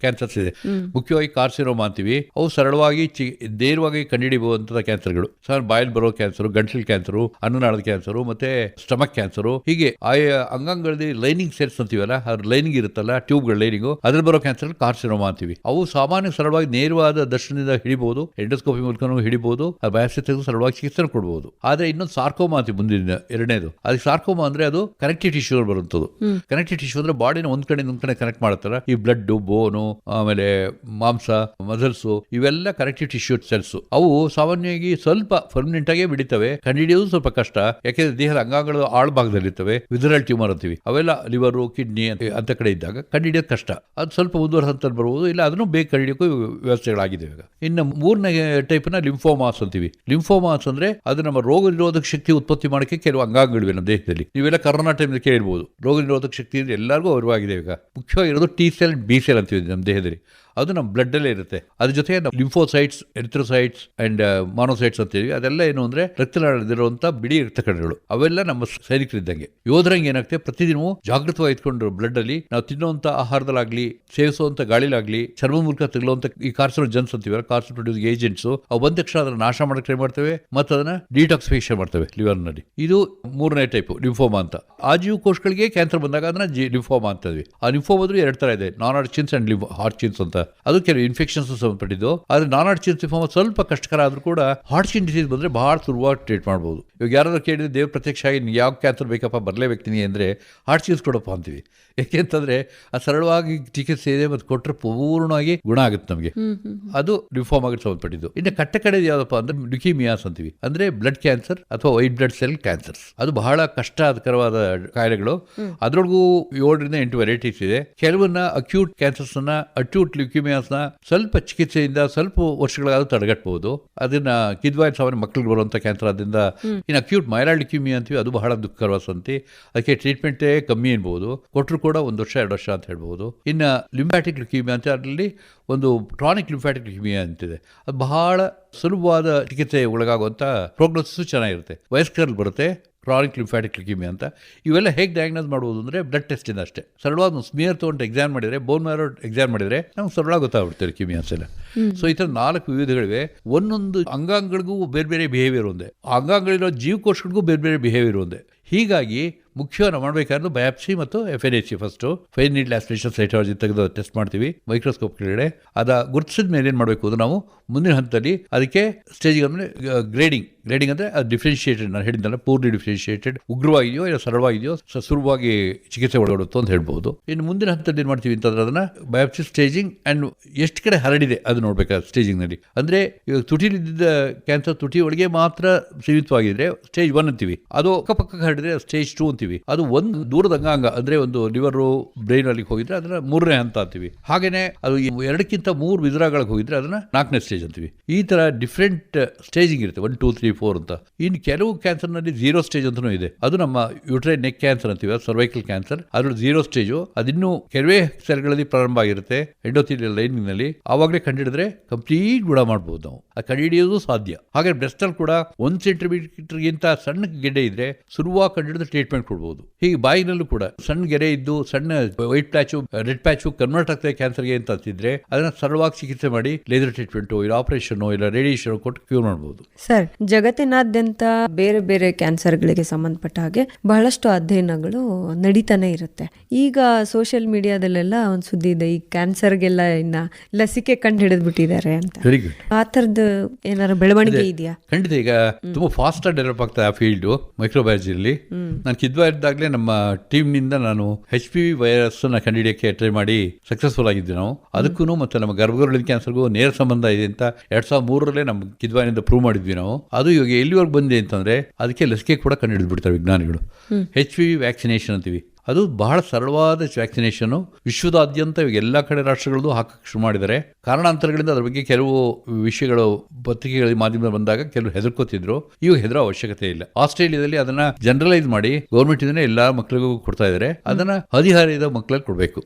ಕ್ಯಾನ್ಸರ್ಸ್ ಇದೆ. ಮುಖ್ಯವಾಗಿ ಕಾರ್ಸಿರೋಮಾ ಅಂತೀವಿ. ಅವು ಸರಳವಾಗಿ ಧೈರ್ಯವಾಗಿ ನೇರವಾಗಿ ಕಂಡುಹಿಡಿಯಬಹುದಂತಹ ಕ್ಯಾನ್ಸರ್ಗಳು ಸರ್ ಬಾಯಲ್ಲಿ ಬರೋ ಕ್ಯಾನ್ಸರು ಗಂಟಲು ಕ್ಯಾನ್ಸರು ಅನ್ನನಾಳದ ಕ್ಯಾನ್ಸರು ಮತ್ತೆ ಸ್ಟಮಕ್ ಕ್ಯಾನ್ಸರು ಹೀಗೆ ಆಯಾ ಅಂಗಾಂಗಗಳಲ್ಲಿ ಲೈನಿಂಗ್ ಸೆಲ್ಸ್ ಅಂತೀವಲ್ಲ ಅದ್ರ ಲೈನಿಂಗ್ ಇರುತ್ತಲ್ಲ ಟ್ಯೂಬ್ಗಳ ಲೈನಿಂಗು ಅದ್ರಲ್ಲಿ ಬರೋ ಕ್ಯಾನ್ಸರ್ ಕಾರ್ಸಿರೋಮ ಅಂತೀವಿ. ಅವು ಸಾಮಾನ್ಯ ಸರಳವಾಗಿ ನೇರವಾದ ದರ್ಶನದಿಂದ ಹಿಡಿಬಹುದು ಎಂಡೋಸ್ಕೋಪಿ ಮೂಲಕ ಹಿಡಿಬಹುದು ಬಯಾಪ್ಸಿ ತೆಗೆದು ಸರಳವಾಗಿ ಚಿಕಿತ್ಸೆ ಕೊಡಬಹುದು ಆದ್ರೆ ಇನ್ನೊಂದು ಸಾರ್ಕೋಮಾ ಅಂತ ಮುಂದಿನ ಎರಡನೇದು. ಅದಕ್ಕೆ ಸಾರ್ಕೋಮಾ ಅಂದ್ರೆ ಅದು ಕನೆಕ್ಟಿವ್ ಟಿಶ್ಯೂ ಬರುವಂತದ್ದು ಕನೆಕ್ಟಿವ್ ಟಿಶ್ಯೂ ಅಂದ್ರೆ ಬಾಡಿನ ಒಂದ್ ಕಡೆ ಒಂದ್ ಕಡೆ ಕನೆಕ್ಟ್ ಮಾಡ್ತಾರ. ಈ ಬ್ಲಡ್ ಬೋನು ಆಮೇಲೆ ಮಾಂಸ ಮಸಲ್ಸ್ ಇವೆಲ್ಲ ಕನೆಕ್ಟಿವ್ ಟಿಶ್ಯೂ ಸೆಲ್ಸ್ ಅವು ಸಾಮಾನ್ಯವಾಗಿ ಸ್ವಲ್ಪ ಪರ್ಮನೆಂಟ್ ಆಗಿ ಬಿಡಿತವೆ, ಕಂಡಿಡಿಯೋದು ಸ್ವಲ್ಪ ಕಷ್ಟ. ಯಾಕೆಂದ್ರೆ ದೇಹದ ಅಂಗಾಂಗಗಳು ಆಳ್ಭಾಗದಲ್ಲಿರ್ತವೆ ವಿದರಲ್ ಟ್ಯೂಮರ್ ಅಂತೀವಿ. ಅವೆಲ್ಲ ಲಿವರು ಕಿಡ್ನಿ ಅಂತ ಕಡೆ ಇದ್ದಾಗ ಕಂಡುಹಿಡಿಯೋದು ಕಷ್ಟ. ಅದು ಸ್ವಲ್ಪ ಮುಂದುವರೆದ ಹಂತ ಬರ್ಬೋದು ಇಲ್ಲ ಅದನ್ನು ಬೇಗ ಕಂಡಿಡಿಯೋಕ್ಕೂ ವ್ಯವಸ್ಥೆಗಳಾಗಿದೆ ಇವಾಗ. ಇನ್ನು ಮೂರನೇ ಟೈಪ್ನ ಲಿಂಫೋಮಾಸ್ ಅಂತೀವಿ. ಲಿಂಫೋಮಾಸ್ ಅಂದ್ರೆ ಅದು ನಮ್ಮ ರೋಗ ನಿರೋಧಕ ಶಕ್ತಿ ಉತ್ಪತ್ತಿ ಮಾಡೋಕ್ಕೆ ಕೆಲವು ಅಂಗಾಂಗಗಳಿವೆ ನಮ್ಮ ದೇಹದಲ್ಲಿ. ನೀವೆಲ್ಲ ಕರೋನಾ ಟೈಮ್ ಕೇಳಿರ್ಬೋದು ರೋಗ ನಿರೋಧಕ ಶಕ್ತಿ ಎಲ್ಲರಿಗೂ ಅರಿವಾಗಿದೆ ಈಗ ಮುಖ್ಯವಾಗಿರೋದು ಟಿ ಸೆಲ್ ಬಿ ಸೆಲ್ ಅಂತೀವಿ ನಮ್ಮ ದೇಹದಲ್ಲಿ. ಅದು ನಮ್ಮ ಬ್ಲಡ್ಡಲ್ಲೇ ಇರುತ್ತೆ. ಅದ್ರ ಜೊತೆ ಲಿಂಫೋಸೈಟ್ಸ್, ಎರಿಥ್ರೋಸೈಟ್ಸ್ ಅಂಡ್ ಮಾನೋಸೈಟ್ಸ್ ಅಂತೀವಿ ಅದೆಲ್ಲ ಏನು ಅಂದರೆ ರಕ್ತನಾಳದಿರುವಂಥ ಬಿಡಿ ರಕ್ತ ಕಣಗಳು ಅವೆಲ್ಲ ನಮ್ಮ ಸೈನಿಕರಿದ್ದಂಗೆ. ಯೋಧರಂಗೆ ಏನಾಗುತ್ತೆ ಪ್ರತಿದಿನವೂ ಜಾಗೃತವಾಗಿ ಇಟ್ಕೊಂಡು ಬ್ಲಡ್ ಅಲ್ಲಿ ನಾವು ತಿನ್ನುವಂತ ಆಹಾರದಲ್ಲಾಗ್ಲಿ ಸೇವಿಸುವಂತ ಗಾಳಿಲಾಗಲಿ ಚರ್ಮ ಮೂಲಕ ತಗಲುವಂಥ ಈ ಕಾರ್ಸಿನೋಜನ್ಸ್ ಅಂತೀವಲ್ಲ ಕಾರ್ಸನ್ ಪ್ರೊಡ್ಯೂಸ್ ಏಜೆಂಟ್ಸ್ ಅವು ಬಂದ ತಕ್ಷಣ ಅದನ್ನು ನಾಶ ಮಾಡಕ್ಕೆ ಟ್ರೈ ಮಾಡ್ತೇವೆ ಮತ್ತು ಅದನ್ನ ಡಿಟಾಕ್ಸಿಫಿಕೇಶನ್ ಮಾಡ್ತೇವೆ ಲಿವರ್ನಲ್ಲಿ ಇದು ಮೂರನೇ ಟೈಪ್ ಲಿಂಫೋಮಾ ಅಂತ. ಆ ಜೀವಕೋಶಗಳಿಗೆ ಕ್ಯಾನ್ಸರ್ ಬಂದಾಗ ಅದನ್ನ ಜಿ ಲಿಂಫೋಮಾ ಅಂತೀವಿ ಆ ಲಿಂಫೋಮಾ ಎರಡು ತರ ಇದೆ. ನಾನ್ ಹಾರ್ಚಿನ್ಸ್ ಅಂಡ್ ಲಿವ್ ಹಾರ್ಚಿನ್ಸ್ ಅಂತ. ಅದು ಕೆಲವು ಇನ್ಫೆಕ್ಷನ್ಸ್ ಸಂಬಂಧಪಟ್ಟಿದ್ದು. ಆದರೆ ನಾನ್ ಹಾರ್ಚಿನ್ಸ್ ಲಿಂಫೋಮಾ ಸ್ವಲ್ಪ ಕಷ್ಟಕರ ಆದರೂ ಕೂಡ ಹಾರ್ಚಿನ್ ಡಿಸೀಸ್ ಬಂದ್ರೆ ಬಹಳ ಸುಲಭವಾಗಿ ಟ್ರೀಟ್ ಮಾಡ್ಬೋದು. ಇವಾಗ ಯಾರಾದರೂ ಕೇಳಿದ್ರೆ ದೇವ್ರ ಪ್ರತ್ಯಕ್ಷ ಆಗಿ ನೀವು ಯಾವ ಕ್ಯಾನ್ಸರ್ ಬೇಕಪ್ಪ ಬರಲೇಬೇಕು ನಿನಗೆ ಅಂದರೆ ಹಾರ್ಚಿನ್ಸ್ ಕೊಡಪ್ಪ ಅಂತೀವಿ. ಯಾಕೆಂತಂದ್ರೆ ಆ ಸರಳವಾಗಿ ಚಿಕಿತ್ಸೆ ಇದೆ ಮತ್ತು ಕೊಟ್ಟರೆ ಪೂರ್ಣವಾಗಿ ಗುಣ ಆಗುತ್ತೆ ನಮಗೆ. ಅದು ಲಿಂಫೋಮಾಗೆ ಸಂಬಂಧಪಟ್ಟಿದ್ದು. ಇನ್ನು ಕಟ್ಟ ಕಡೆ ಯಾವುದಪ್ಪ ಅಂದ್ರೆ ಡ್ಯುಕಿಮಿಯಾಸ್ ಅಂತೀವಿ. ಅಂದ್ರೆ ಬ್ಲಡ್ ಕ್ಯಾನ್ಸರ್ ಅಥವಾ ವೈಟ್ ಬ್ಲಡ್ ಸೆಲ್ ಕ್ಯಾನ್ಸರ್ಸ್ ಅದು ಬಹಳ ಕಷ್ಟಕರವಾದ ಕಾಯಿಲೆಗಳು. ಅದರೊಳಗೂ ಏಳರಿಂದ ಎಂಟು ವೆರೈಟೀಸ್ ಇದೆ. ಕೆಲವನ್ನ ಅಕ್ಯೂಟ್ ಕ್ಯಾನ್ಸರ್ಸ್ ಅನ್ನ ಅಕ್ಯೂಟ್ ಲ್ಯುಕೀಮಿಯಾಸ್ನ ಸ್ವಲ್ಪ ಚಿಕಿತ್ಸೆಯಿಂದ ಸ್ವಲ್ಪ ವರ್ಷಗಳಾದ್ರೂ ತಡೆಗಟ್ಟಬಹುದು ಅದನ್ನ ಕಿದ್ವಾಯ್ ಸಾವಿರ ಮಕ್ಕಳಿಗೆ ಬರುವಂತ ಕ್ಯಾನ್ಸರ್ ಅದರಿಂದ ಇನ್ನು ಅಕ್ಯೂಟ್ ಮೈಲಾಯ್ಡ್ ಲ್ಯುಕಿಮಿ ಅಂತೀವಿ ಅದು ಬಹಳ ದುಃಖಕರ ಸಂತಿ ಅದಕ್ಕೆ ಟ್ರೀಟ್ಮೆಂಟೇ ಕಮ್ಮಿ ಅನ್ಬೋದು. ಕೊಟ್ಟರು ಕೂಡ ಒಂದು ವರ್ಷ ಎರಡು ವರ್ಷ ಅಂತ ಹೇಳ್ಬೋದು. ಇನ್ನು ಲಿಂಬ್ಯಾಟಿಕ್ ಲ್ಯುಕಿಮಿ ಅಂತ ಅದರಲ್ಲಿ ಒಂದು ಟ್ರಾನಿಕ್ ಲಿಂಫ್ಯಾಟಿಕ್ ಲ್ಯುಕಿಮಿ ಅಂತಿದೆ. ಅದು ಬಹಳ ಸುಲಭವಾದ ಚಿಕಿತ್ಸೆ ಒಳಗಾಗುವಂಥ ಪ್ರೋಗ್ನೋಸಿಸ್ ಚೆನ್ನಾಗಿರುತ್ತೆ. ವಯಸ್ಕರಲ್ಲಿ ಬರುತ್ತೆ. ಕ್ರಾನಿಕ್ ಲಿಂಫ್ಯಾಟಿಕ್ ಲ್ಯುಕೀಮಿಯಾ ಅಂತ. ಇವೆಲ್ಲ ಹೇಗೆ ಡಯಾಗ್ನೋಸ್ ಮಾಡ್ಬೋದು ಅಂದರೆ ಬ್ಲಡ್ ಟೆಸ್ಟಿಂದ ಅಷ್ಟೇ. ಸರಳವಾದ ಒಂದು ಸ್ಮಿಯರ್ ತೊಗೊಂಡು ಎಕ್ಸಾಮ್ ಮಾಡಿದರೆ ಬೋನ್ ಮ್ಯಾರೋ ಎಕ್ಸಾಮ್ ಮಾಡಿದರೆ ನಮ್ಗೆ ಸರಳ ಗೊತ್ತಾಗ್ಬಿಡುತ್ತೆ ಲ್ಯುಕೀಮಿಯಾಸ್ ಎಲ್ಲ. ಸೊ ಈ ಥರ ನಾಲ್ಕು ವಿವಿಧಗಳಿವೆ. ಒಂದೊಂದು ಅಂಗಾಂಗಗಳಿಗೂ ಬೇರೆ ಬೇರೆ ಬಿಹೇವಿಯರ್ ಒಂದೇ. ಅಂಗಾಂಗಗಳಿರೋ ಜೀವಕೋಶಗಳಿಗೂ ಬೇರೆ ಬೇರೆ ಬಿಹೇವಿಯರ್ ಒಂದೇ. ಹೀಗಾಗಿ ಮುಖ್ಯ ನಾವು ಮಾಡಬೇಕಾದ್ರೆ ಬಯಾಪ್ಸಿ ಮತ್ತು F N H C first fine needle aspiration cytology ತೆಗೆದು ಟೆಸ್ಟ್ ಮಾಡ್ತೀವಿ ಮೈಕ್ರೋಸ್ಕೋಪ್ ಕೆಳಗಡೆ. ಅದ ಗುರುತಿಸಿದ ಮೇಲೆ ಏನು ಮಾಡಬೇಕು ನಾವು ಮುಂದಿನ ಹಂತದಲ್ಲಿ ಅದಕ್ಕೆ ಸ್ಟೇಜ್ಗೆ ಗ್ರೇಡಿಂಗ್ ಗ್ರೇಡಿಂಗ್ ಅಂದರೆ ಅದು ಡಿಫ್ರೆನ್ಷಿಯೇಟೆಡ್ ನಾನು ಹೇಳಿದ್ದಲ್ಲ ಪೂರ್ಲಿ ಡಿಫ್ರೆನ್ಷಿಯೇಟೆಡ್ ಉಗ್ರವಾಗಿದೆಯೋ ಇಲ್ಲ ಸರಳವಾಗಿದೆಯೋ ಸುಲಭವಾಗಿ ಚಿಕಿತ್ಸೆ ಒಳಗಡುತ್ತೋ ಅಂತ ಹೇಳ್ಬೋದು ಇನ್ನು ಮುಂದಿನ ಹಂತದಲ್ಲಿ ಏನು ಮಾಡ್ತೀವಿ ಅಂತಂದ್ರೆ ಅದನ್ನು ಬಯಾಪ್ಸಿ ಸ್ಟೇಜಿಂಗ್ ಆ್ಯಂಡ್ ಎಷ್ಟು ಕಡೆ ಹರಡಿದೆ ಅದು ನೋಡ್ಬೇಕಾದ್ರೆ ಸ್ಟೇಜಿಂಗ್ನಲ್ಲಿ ಅಂದರೆ ಇವಾಗ ತುಟಿಲಿದ್ದ ಕ್ಯಾನ್ಸರ್ ತುಟಿ ಒಳಗೆ ಮಾತ್ರ ಸೀಮಿತವಾಗಿದ್ರೆ ಸ್ಟೇಜ್ ಒನ್ ಅಂತೀವಿ. ಅದು ಅಕ್ಕಪಕ್ಕ ಹರಡಿದ್ರೆ ಸ್ಟೇಜ್ ಟೂ ಅಂತೀವಿ. ಅದು ಒಂದು ದೂರದ ಅಂಗಾಂಗ, ಅಂದರೆ ಒಂದು ಲಿವರು ಬ್ರೈನ್ ಅಲ್ಲಿ ಹೋಗಿದ್ರೆ ಅದನ್ನ ಮೂರನೇ ಹಂತ ಅಂತೀವಿ. ಹಾಗೇನೆ ಅದು ಎರಡಕ್ಕಿಂತ ಮೂರು ವಿಧರಗಳಿಗೆ ಹೋಗಿದ್ರೆ ಅದನ್ನ ನಾಲ್ಕನೇ ಸ್ಟೇಜ್ ಅಂತೀವಿ. ಈ ತರ ಡಿಫ್ರೆಂಟ್ ಸ್ಟೇಜಿಂಗ್ ಇರುತ್ತೆ. ಒನ್ ಟೂ ತ್ರೀ ಫೋರ್ ಅಂತ. ಇನ್ನು ಕೆಲವು ಕ್ಯಾನ್ಸರ್ನಲ್ಲಿ ಜೀರೋ ಸ್ಟೇಜ್ ಅಂತಲೂ ಇದೆ. ಅದು ನಮ್ಮ ಯುಟ್ರೈನ್ ನೆಕ್ ಕ್ಯಾನ್ಸರ್ ಅಂತೀವಿ ಸರ್ವೈಕಲ್ ಕ್ಯಾನ್ಸರ್ ಅದ್ರಲ್ಲಿ ಜೀರೋ ಸ್ಟೇಜು ಅದಿನ್ನೂ ಕೆಲವೇ ಸೆಲ್ಗಳಲ್ಲಿ ಪ್ರಾರಂಭ ಆಗಿರುತ್ತೆ ಎಂಡೋಥಿಲಿಯಲ್ ಲೈನಿಂಗ್ನಲ್ಲಿ. ಆವಾಗಲೇ ಕಂಡಿಡಿದ್ರೆ ಕಂಪ್ಲೀಟ್ ಗುಣ ಮಾಡ್ಬೋದು ನಾವು. ಆ ಕಂಡುಹಿಡಿಯೋದು ಸಾಧ್ಯ. ಹಾಗೆ ಬ್ರೆಸ್ಟ್ ಅಲ್ಲಿ ಕೂಡ ಒಂದ್ ಸೆಂಟಿಮೀಟರ್ ಗಿಂತ ಸಣ್ಣ ಗೆಡ್ಡೆ ಇದ್ರೆ ಸುಲಭವಾಗಿ ಕಂಡುಹಿಡಿದು ಟ್ರೀಟ್ಮೆಂಟ್ ಕೊಡ್ಬೋದು. ಹೀಗೆ ಬಾಯಿನಲ್ಲೂ ಕೂಡ ಸಣ್ಣ ಗೆರೆ ಇದ್ದು ಸಣ್ಣ white patch red patch convert ಆಗ್ತದೆ ಕ್ಯಾನ್ಸರ್ಗೆ ಅಂತ ಅಂತಿದ್ರೆ ಅದನ್ನ ಸರಳವಾಗಿ ಚಿಕಿತ್ಸೆ ಮಾಡಿ ಲೇಸರ್ ಟ್ರೀಟ್ಮೆಂಟು ಇಲ್ಲ ಆಪರೇಷನ್ ಇಲ್ಲ ರೇಡಿಯೇಷನ್ ಕೊಟ್ಟು ಕ್ಯೂರ್ ಮಾಡಬಹುದು ಸರ್ ಜಗತ್ತಿನಾದ್ಯಂತ ಬೇರೆ ಬೇರೆ ಕ್ಯಾನ್ಸರ್ಗಳಿಗೆ ಸಂಬಂಧಪಟ್ಟ ಹಾಗೆ ಬಹಳಷ್ಟು ಅಧ್ಯಯನಗಳು ನಡೀತಾನೆ ಇರುತ್ತೆ. ಈಗ ಸೋಷಿಯಲ್ ಮೀಡಿಯಾದಲ್ಲೆಲ್ಲ ಒಂದು ಸುದ್ದಿ ಇದೆ ಈ ಕ್ಯಾನ್ಸರ್ಗೆಲ್ಲ ಇನ್ನ ಲಸಿಕೆ ಕಂಡು ಹಿಡಿದ್ಬಿಟ್ಟಿದ್ದಾರೆ ಅಂತ ಆ ಥರದ್ದು ಏನಾರ ಬೆಳವಣಿಗೆ ಇದೆಯಾ? ಖಂಡಿತ ಈಗ ತುಂಬಾ ಫಾಸ್ಟ್ ಆಗಿ ಡೆವಲಪ್ ಆಗ್ತದೆ ಆ ಫೀಲ್ಡ್ ಮೈಕ್ರೋಬಯಾಲಜಿಯಲ್ಲಿ ನಾನು ಕಿದ್ವಾಗಿದ್ದಾಗಲೇ ನಮ್ಮ ಟೀಮ್ನಿಂದ ನಾನು ಎಚ್ ಪಿ ವಿ ವೈರಸ್ನ ಕಂಡುಹಿಡಿಯಕ್ಕೆ ಟ್ರೈ ಮಾಡಿ ಸಕ್ಸಸ್ಫುಲ್ ಆಗಿದ್ವಿ ನಾವು. ಅದಕ್ಕೂ ಮತ್ತೆ ನಮ್ಮ ಗರ್ಭಗುರುಳಿನ ಕ್ಯಾನ್ಸರ್ಗೂ ನೇರ ಸಂಬಂಧ ಇದೆ ಅಂತ ಎರಡ್ ಸಾವಿರದ ಮೂರರಲ್ಲೇ ನಮ್ಮ ಕಿದ್ವಾನಿಂದ ಪ್ರೂವ್ ಮಾಡಿದ್ವಿ ನಾವು. ಅದು ಇವಾಗ ಎಲ್ಲಿವರೆಗೆ ಬಂದಿದೆ ಅಂತಂದ್ರೆ ಅದಕ್ಕೆ ಲಸಿಕೆ ಕೂಡ ಕಂಡುಹಿಡಿದು ಬಿಡ್ತಾರೆ ವಿಜ್ಞಾನಿಗಳು ಪಿ ವಿ ವ್ಯಾಕ್ಸಿನೇಷನ್ ಅಂತೀವಿ. ಅದು ಬಹಳ ಸರಳವಾದ ವ್ಯಾಕ್ಸಿನೇಷನ್ ವಿಶ್ವದಾದ್ಯಂತ ಇವಾಗ ಎಲ್ಲ ಕಡೆ ರಾಷ್ಟ್ರಗಳದ್ದು ಹಾಕಕ್ಕೆ ಶುರು ಮಾಡಿದ್ದಾರೆ. ಕಾರಣಾಂತರಗಳಿಂದ ಅದ್ರ ಬಗ್ಗೆ ಕೆಲವು ವಿಷಯಗಳು ಪತ್ರಿಕೆಗಳ ಮಾಧ್ಯಮದಲ್ಲಿ ಬಂದಾಗ ಕೆಲವು ಹೆದರ್ಕೋತಿದ್ರು. ಇವಾಗ ಹೆದರೋ ಅವಶ್ಯಕತೆ ಇಲ್ಲ. ಆಸ್ಟ್ರೇಲಿಯಾದಲ್ಲಿ ಅದನ್ನ ಜನರಲೈಸ್ ಮಾಡಿ ಗೌರ್ಮೆಂಟ್ ಇದನ್ನ ಎಲ್ಲಾ ಮಕ್ಕಳಿಗೂ ಕೊಡ್ತಾ ಇದ್ದಾರೆ ಅದನ್ನ ಹದಿಹರೆಯದ ಮಕ್ಕಳಲ್ಲಿ ಕೊಡಬೇಕು.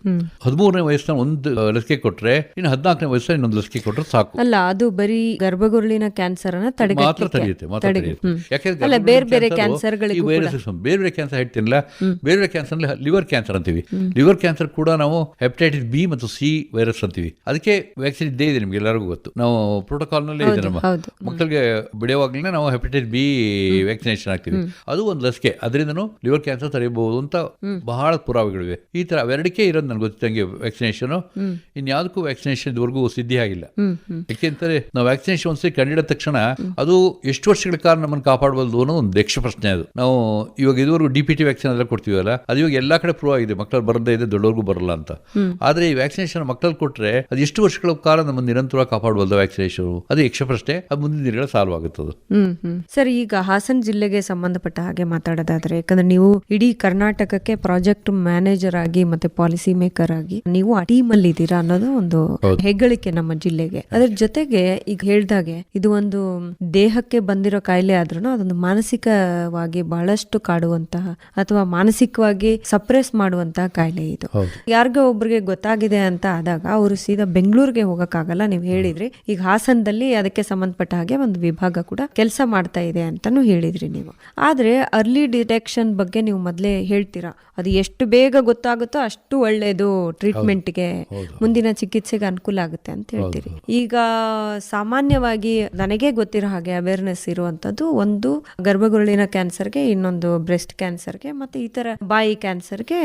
ಹದಿಮೂರನೇ ವಯಸ್ಸಿನ ಒಂದು ಲಸಿಕೆ ಕೊಟ್ರೆ ಇನ್ನು ಹದಿನಾಲ್ಕನೇ ವಯಸ್ಸಿನ ಇನ್ನೊಂದು ಲಸಿಕೆ ಕೊಟ್ರೆ ಸಾಕು. ಅಲ್ಲ ಅದು ಬರೀ ಗರ್ಭಗುರುಳಿನ ಕ್ಯಾನ್ಸರ್ ಅನ್ನ ಮಾತ್ರ ತಡೆಯುತ್ತೆ ಮಾತ್ರ ತಡೆಯುತ್ತೆ. ಅಲ್ಲ ಬೇರೆ ಬೇರೆ ಕ್ಯಾನ್ಸರ್ ಬೇರೆ ಬೇರೆ ಕ್ಯಾನ್ಸರ್ ಹೇಳ್ತೀನಲ್ಲ ಬೇರೆ ಬೇರೆ ಕ್ಯಾನ್ಸರ್ ಲಿವರ್ ಕ್ಯಾನ್ಸರ್ ಅಂತೀವಿ. ಲಿವರ್ ಕ್ಯಾನ್ಸರ್ ಕೂಡ ನಾವು ಹೆಪಟೈಟಿಸ್ ಬಿ ಮತ್ತು ಸಿ ವೈರಸ್ ಅಂತೀವಿ. ಅದಕ್ಕೆ ವ್ಯಾಕ್ಸಿನ್ ಇದ್ದೇ ಇದೆ ನಿಮ್ಗೆ ಎಲ್ಲರಿಗೂ ಗೊತ್ತು. ನಾವು ಪ್ರೋಟೋಕಾಲ್ ನಲ್ಲೇ ಇದೆ ನಮ್ಮ ಮಕ್ಕಳಿಗೆ ಬಿಡುವಾಗಲೇ ನಾವು ಹೆಪಟೈಟಿಸ್ ಬಿ ವ್ಯಾಕ್ಸಿನೇಷನ್ ಆಗ್ತೀವಿ. ಅದು ಒಂದು ಲಸಿಕೆ. ಅದರಿಂದನೂ ಲಿವರ್ ಕ್ಯಾನ್ಸರ್ ತಡೆಯಬಹುದು ಅಂತ ಬಹಳ ಪುರಾವೆಗಳಿವೆ. ಈ ತರ ಅವೆರಡಕ್ಕೆ ಇರೋದು ನನಗೆ ಗೊತ್ತಿದ್ದಂಗೆ ವ್ಯಾಕ್ಸಿನೇಷನ್ ಇನ್ಯಾವುದಕ್ಕೂ ವ್ಯಾಕ್ಸಿನೇಷನ್ ಇದುವರೆಗೂ ಸಿದ್ಧಿ ಆಗಿಲ್ಲ. ಯಾಕೆಂತಾರೆ ನಾವು ವ್ಯಾಕ್ಸಿನೇಷನ್ ಒಂದ್ಸರಿ ಕಂಡಿಡಿದ ತಕ್ಷಣ ಅದು ಎಷ್ಟು ವರ್ಷಗಳ ಕಾಲ ನಮ್ಮನ್ನು ಕಾಪಾಡಬಲ್ದು ಅನ್ನೋ ಒಂದು ಯಕ್ಷ ಪ್ರಶ್ನೆ ಅದು. ನಾವು ಇವಾಗ ಇದುವರೆಗೂ ಡಿ ಪಿ ಟಿ ವ್ಯಾಕ್ಸಿನ್ ಎಲ್ಲ ಕೊಡ್ತೀವಲ್ಲ ಅದು ಇವಾಗ ಎಲ್ಲಾ ಕಡೆ ಪ್ರೂವ್ ಆಗಿದೆ. ಮಕ್ಕಳು ಬರದೇ ಇದೆ ದೊಡ್ಡವ್ರಿಗೂ ಬರಲ್ಲ ಅಂತ. ಆದ್ರೆ ಈ ವ್ಯಾಕ್ಸಿನೇಷನ್ ಮಕ್ಕಳು ಕೊಟ್ರೆ ಅದು ಎಷ್ಟು ವರ್ಷಗಳ ಕಾಲ ನಮ್ಮ ನಿರಂತರ ಕಾಪಾಡುವಲ್ಲ ವ್ಯಾಕ್ಸಿನೇಷನ್ ಅದು ಯಕ್ಷ ಪ್ರಶ್ನೆ ಅದು ಮುಂದಿನ ದಿನಗಳ ಸಾಲ್ವ್ ಆಗುತ್ತದೆ. ಸರ್ ಈಗ ಹಾಸನ ಜಿಲ್ಲೆಗೆ ಸಂಬಂಧಪಟ್ಟ ಹಾಗೆ ಮಾತಾಡೋದಾದ್ರೆ ಯಾಕಂದ್ರೆ ನೀವು ಇಡೀ ಕರ್ನಾಟಕಕ್ಕೆ ಪ್ರಾಜೆಕ್ಟ್ ಮ್ಯಾನೇಜರ್ ಆಗಿ ಮತ್ತೆ ಪಾಲಿಸಿ ಮೇಕರ್ ಆಗಿ ನೀವು ಆ ಟೀಮ್ ಅಲ್ಲಿ ಇದ್ದೀರಾ ಅನ್ನೋದು ಒಂದು ಹೆಗ್ಗಳಿಕೆ ನಮ್ಮ ಜಿಲ್ಲೆಗೆ. ಅದ್ರ ಜೊತೆಗೆ ಈಗ ಹೇಳ್ದಾಗೆ ಇದು ಒಂದು ದೇಹಕ್ಕೆ ಬಂದಿರೋ ಕಾಯಿಲೆ ಆದ್ರೂ ಅದೊಂದು ಮಾನಸಿಕವಾಗಿ ಬಹಳಷ್ಟು ಕಾಡುವಂತಹ ಅಥವಾ ಮಾನಸಿಕವಾಗಿ ಸಪ್ರೆಸ್ ಮಾಡುವಂತಹ ಕಾಯಿಲೆ ಇದು. ಯಾರಿಗೋ ಒಬ್ರಿಗೆ ಗೊತ್ತಾಗಿದೆ ಅಂತ ಆದಾಗ ಅವರು ಸೀದಾ ಬೆಂಗಳೂರಿಗೆ ಹೋಗಕ್ಕಾಗಲ್ಲ ನೀವು ಹೇಳಿದ್ರಿ. ಈಗ ಹಾಸನದಲ್ಲಿ ಅದಕ್ಕೆ ಸಂಬಂಧಪಟ್ಟ ಹಾಗೆ ಒಂದು ವಿಭಾಗ ಕೂಡ ಕೆಲಸ ಮಾಡ್ತಾ ಇದೆ ಅಂತಾನು ಹೇಳಿದ್ರಿ ನೀವು. ಆದ್ರೆ ಅರ್ಲಿ ಡಿಟೆಕ್ಷನ್ ಬಗ್ಗೆ ನೀವು ಮೊದಲೇ ಹೇಳ್ತೀರಾ? ಅದು ಎಷ್ಟು ಬೇಗ ಗೊತ್ತಾಗುತ್ತೋ ಅಷ್ಟು ಒಳ್ಳೆಯದು ಟ್ರೀಟ್ಮೆಂಟ್ಗೆ ಮುಂದಿನ ಚಿಕಿತ್ಸೆಗೆ ಅನುಕೂಲ ಆಗುತ್ತೆ ಅಂತ ಹೇಳ್ತೀರಿ. ಈಗ ಸಾಮಾನ್ಯವಾಗಿ ನನಗೆ ಗೊತ್ತಿರೋ ಹಾಗೆ ಅವೇರ್ನೆಸ್ ಇರುವಂತದ್ದು ಒಂದು ಗರ್ಭಗುರುಳಿನ ಕ್ಯಾನ್ಸರ್ಗೆ ಇನ್ನೊಂದು ಬ್ರೆಸ್ಟ್ ಕ್ಯಾನ್ಸರ್ಗೆ ಮತ್ತೆ ಈ ತರ ಬಾಯಿ ಕ್ಯಾನ್ಸರ್ಗೆ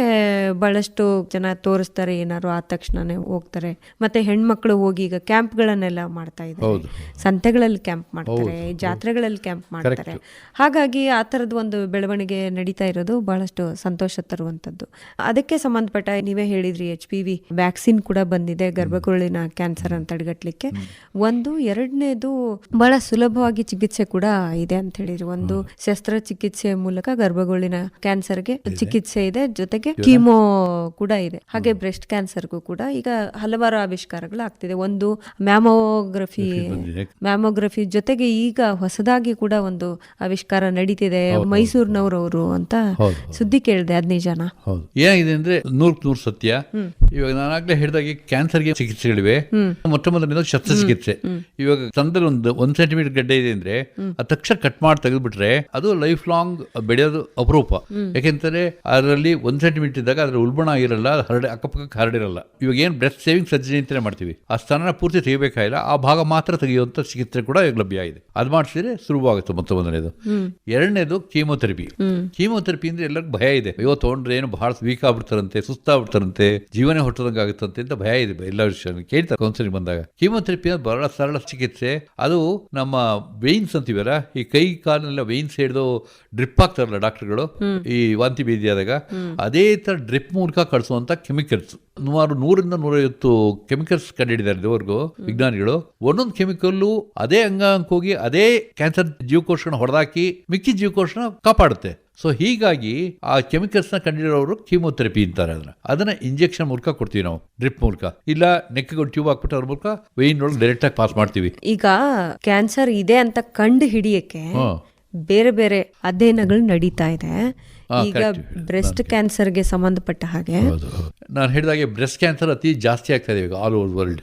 ಬಹಳಷ್ಟು ಜನ ತೋರಿಸ್ತಾರೆ ಏನಾದ್ರು ಆದ ತಕ್ಷಣನೇ ಹೋಗ್ತಾರೆ. ಮತ್ತೆ ಹೆಣ್ಮಕ್ಳು ಹೋಗಿ ಈಗ ಕ್ಯಾಂಪ್ಗಳನ್ನೆಲ್ಲ ಮಾಡ್ತಾ ಇದ್ದಾರೆ. ಸಂತೆಗಳಲ್ಲಿ ಕ್ಯಾಂಪ್ ಮಾಡ್ತಾರೆ ಜಾತ್ರೆಗಳಲ್ಲಿ ಕ್ಯಾಂಪ್ ಮಾಡ್ತಾರೆ. ಹಾಗಾಗಿ ಆ ತರದ ಒಂದು ಬೆಳವಣಿಗೆ ನಡೀತಾ ಇರೋದು ಬಹಳಷ್ಟು ಸಂತೋಷ ತರುವಂತದ್ದು ಅದಕ್ಕೆ ಸಂಬಂಧಪಟ್ಟ ನೀವೇ ಹೇಳಿದ್ರಿ ಎಚ್ ಪಿ ವಿ ವ್ಯಾಕ್ಸಿನ್ ಕೂಡ ಬಂದಿದೆ ಗರ್ಭಗುರುಳಿನ ಕ್ಯಾನ್ಸರ್ ಅಂತ ತಡೆಗಟ್ಟಲಿಕ್ಕೆ ಒಂದು ಎರಡನೇದು ಬಹಳ ಸುಲಭವಾಗಿ ಚಿಕಿತ್ಸೆ ಕೂಡ ಇದೆ ಅಂತ ಹೇಳಿದ್ರು. ಒಂದು ಶಸ್ತ್ರಚಿಕಿತ್ಸೆ ಮೂಲಕ ಗರ್ಭಗುಳಿನ ಕ್ಯಾನ್ಸರ್ಗೆ ಚಿಕಿತ್ಸೆ ಇದೆ ಜೊತೆಗೆ ಕೀಮೋ ಕೂಡ ಇದೆ. ಹಾಗೆ ಬ್ರೆಸ್ಟ್ ಕ್ಯಾನ್ಸರ್ಗೂ ಕೂಡ ಈಗ ಹಲವಾರು ಆವಿಷ್ಕಾರಗಳು ಆಗ್ತಿದೆ. ಒಂದು ಮ್ಯಾಮೋಗ್ರಫಿ ಮ್ಯಾಮೋಗ್ರಫಿ ಜೊತೆಗೆ ಈಗ ಹೊಸದಾಗಿ ಕೂಡ ಒಂದು ಆವಿಷ್ಕಾರ ನಡೀತಿದೆ. ಮೈಸೂರಿನವರವರು ಅಂತ ಸುದ್ದಿ ಕೇಳಿದೆ ಹದಿನೈದು ಜನ. ಏನಾಗಿದೆ ಅಂದ್ರೆ ನೂರ್ ನೂರು ಸತ್ಯ. ಇವಾಗ ನಾನಾಗ್ಲೇ ಹೇಳಿದಾಗೆ ಕ್ಯಾನ್ಸರ್ಗೆ ಚಿಕಿತ್ಸೆಗಳಿವೆ. ಮೊಟ್ಟ ಮೊದಲನೇ ಶಸ್ತ್ರ ಚಿಕಿತ್ಸೆ ಇವಾಗ ತಂದಲ್ಲಿ ಒಂದು ಒಂದ್ ಸೆಂಟಿಮೀಟರ್ ಗಡ್ಡೆ ಇದೆ ಅಂದ್ರೆ ಅದು ತಕ್ಷಣ ಕಟ್ ಮಾಡಿ ತೆಗೆದ್ಬಿಟ್ರೆ ಅದು ಲೈಫ್ ಲಾಂಗ್ ಬೆಳೆಯೋದು ಅಪರೂಪ. ಯಾಕೆಂತಾರೆ ಅದರಲ್ಲಿ ಒಂದ್ ಸೆಂಟಿಮೀಟರ್ ಇದ್ದಾಗ ಅದ್ರ ಉಲ್ಬಣ ಇರಲ್ಲ ಹರಡಿ ಅಕ್ಕಪಕ್ಕ ಹರಡಿರಲ್ಲ. ಇವಾಗ ಏನ್ ಬ್ರೆಸ್ಟ್ ಸೇವಿಂಗ್ ಸರ್ಜರಿ ಅಂತಾನೆ ಮಾಡ್ತೀವಿ. ಆ ಸ್ತನ ಪೂರ್ತಿ ತೆಗಿಬೇಕಾಗಿಲ್ಲ ಆ ಭಾಗ ಮಾತ್ರ ತೆಗೆಯುವಂತ ಚಿಕಿತ್ಸೆ ಕೂಡ ಲಭ್ಯ ಇದೆ. ಅದು ಮಾಡಿಸಿದ್ರೆ ಸುಲಭವಾಗುತ್ತೆ ಮೊತ್ತ ಮೊದಲನೇದು ಎರಡನೇದು ಕೀಮೋಥೆರಪಿ. ಕೀಮೋಥೆರಪಿ ಅಂದ್ರೆ ಎಲ್ಲರಿಗೂ ಭಯ ಇದೆ. ಅಯ್ಯೋ ತೊಗೊಂಡ್ರೆ ಏನು ಬಹಳ ವೀಕ್ ಆಗ್ಬಿಡ್ತಾರಂತೆ ಸುಸ್ತಾಗ್ಬಿಡ್ತಾರಂತೆ ಜೀವನ ಹೊಟ್ಟದಂಗೆ ಆಗುತ್ತಂತೆ ಅಂತ ಭಯ ಇದೆ ಎಲ್ಲ ವಿಷಯ ಕೇಳ್ತಾರೆ ಕೌನ್ಸಿಲಿಂಗ್ ಬಂದಾಗ. ಕೀಮೋಥೆರಪಿ ಅಂದ್ರೆ ಬಹಳ ಸರಳ ಚಿಕಿತ್ಸೆ. ಅದು ನಮ್ಮ ವೇನ್ಸ್ ಅಂತೀವಲ್ಲ ಈ ಕೈ ಕಾಲೆಲ್ಲ ವೇನ್ಸ್ ಹಿಡಿದು ಡ್ರಿಪ್ ಆಗ್ತಾರಲ್ಲ ಡಾಕ್ಟರ್ಗಳು ಈ ವಾಂತಿ ಬೀದಿಯಾದಾಗ ಆದಾಗ ಅದೇ ತರ ಡ್ರಿಪ್ ಮೂಲಕ ಕಳಿಸುವಂತ ಕೆಮಿಕಲ್ಸ್ ಸುಮಾರು ನೂರಿಂದ ನೂರೈವತ್ತು ಕೆಮಿಕಲ್ಸ್ ಕಂಡು ಕಂಡಿದ್ದಾರೆ ಇದುವರೆಗೂ ವಿಜ್ಞಾನಿಗಳು ಒಂದೊಂದು ಕೆಮಿಕಲ್ಲು ಅದೇ ಅಂಗಾಂಗ ಹೋಗಿ ಅದೇ ಕ್ಯಾನ್ಸರ್ ಜೀವಕೋಶನ ಹೊಡೆದಾಕಿ ಮಿಕ್ಕಿ ಜೀವಕೋಶನ ಕಾಪಾಡುತ್ತೆ. ಸೊ ಹೀಗಾಗಿ ಆ ಕೆಮಿಕಲ್ಸ್ನ ಕಂಡಿರೋರು ಕೀಮೋಥೆರಪಿ ಅಂತಾರೆ ಅದನ್ನ. ಅದನ್ನ ಇಂಜೆಕ್ಷನ್ ಮೂಲಕ ಕೊಡ್ತೀವಿ ನಾವು ಡ್ರಿಪ್ ಮೂಲಕ. ಇಲ್ಲ ನೆಕ್ಗೆ ಒಂದು ಟ್ಯೂಬ್ ಹಾಕ್ಬಿಟ್ಟು ಅದ್ರ ಮೂಲಕ ವೈನ್ ಒಳಗೆ ಡೈರೆಕ್ಟ್ ಆಗಿ ಪಾಸ್ ಮಾಡ್ತೀವಿ. ಈಗ ಕ್ಯಾನ್ಸರ್ ಇದೆ ಅಂತ ಕಂಡು ಹಿಡಿಯಕ್ಕೆ ಬೇರೆ ಬೇರೆ ಅಧ್ಯಯನಗಳು ನಡೀತಾ ಇದೆ. ಈಗ. ಬ್ರೆಸ್ಟ್ ಕ್ಯಾನ್ಸರ್ಗೆ ಸಂಬಂಧಪಟ್ಟ ಹಾಗೆ. ನಾನು ಹೇಳಿದಾಗೆ ಬ್ರೆಸ್ಟ್ ಕ್ಯಾನ್ಸರ್ ಅತಿ ಜಾಸ್ತಿ ಆಗ್ತಾ ಇದೆ ಈಗ ಆಲ್ ಓವರ್ ವರ್ಲ್ಡ್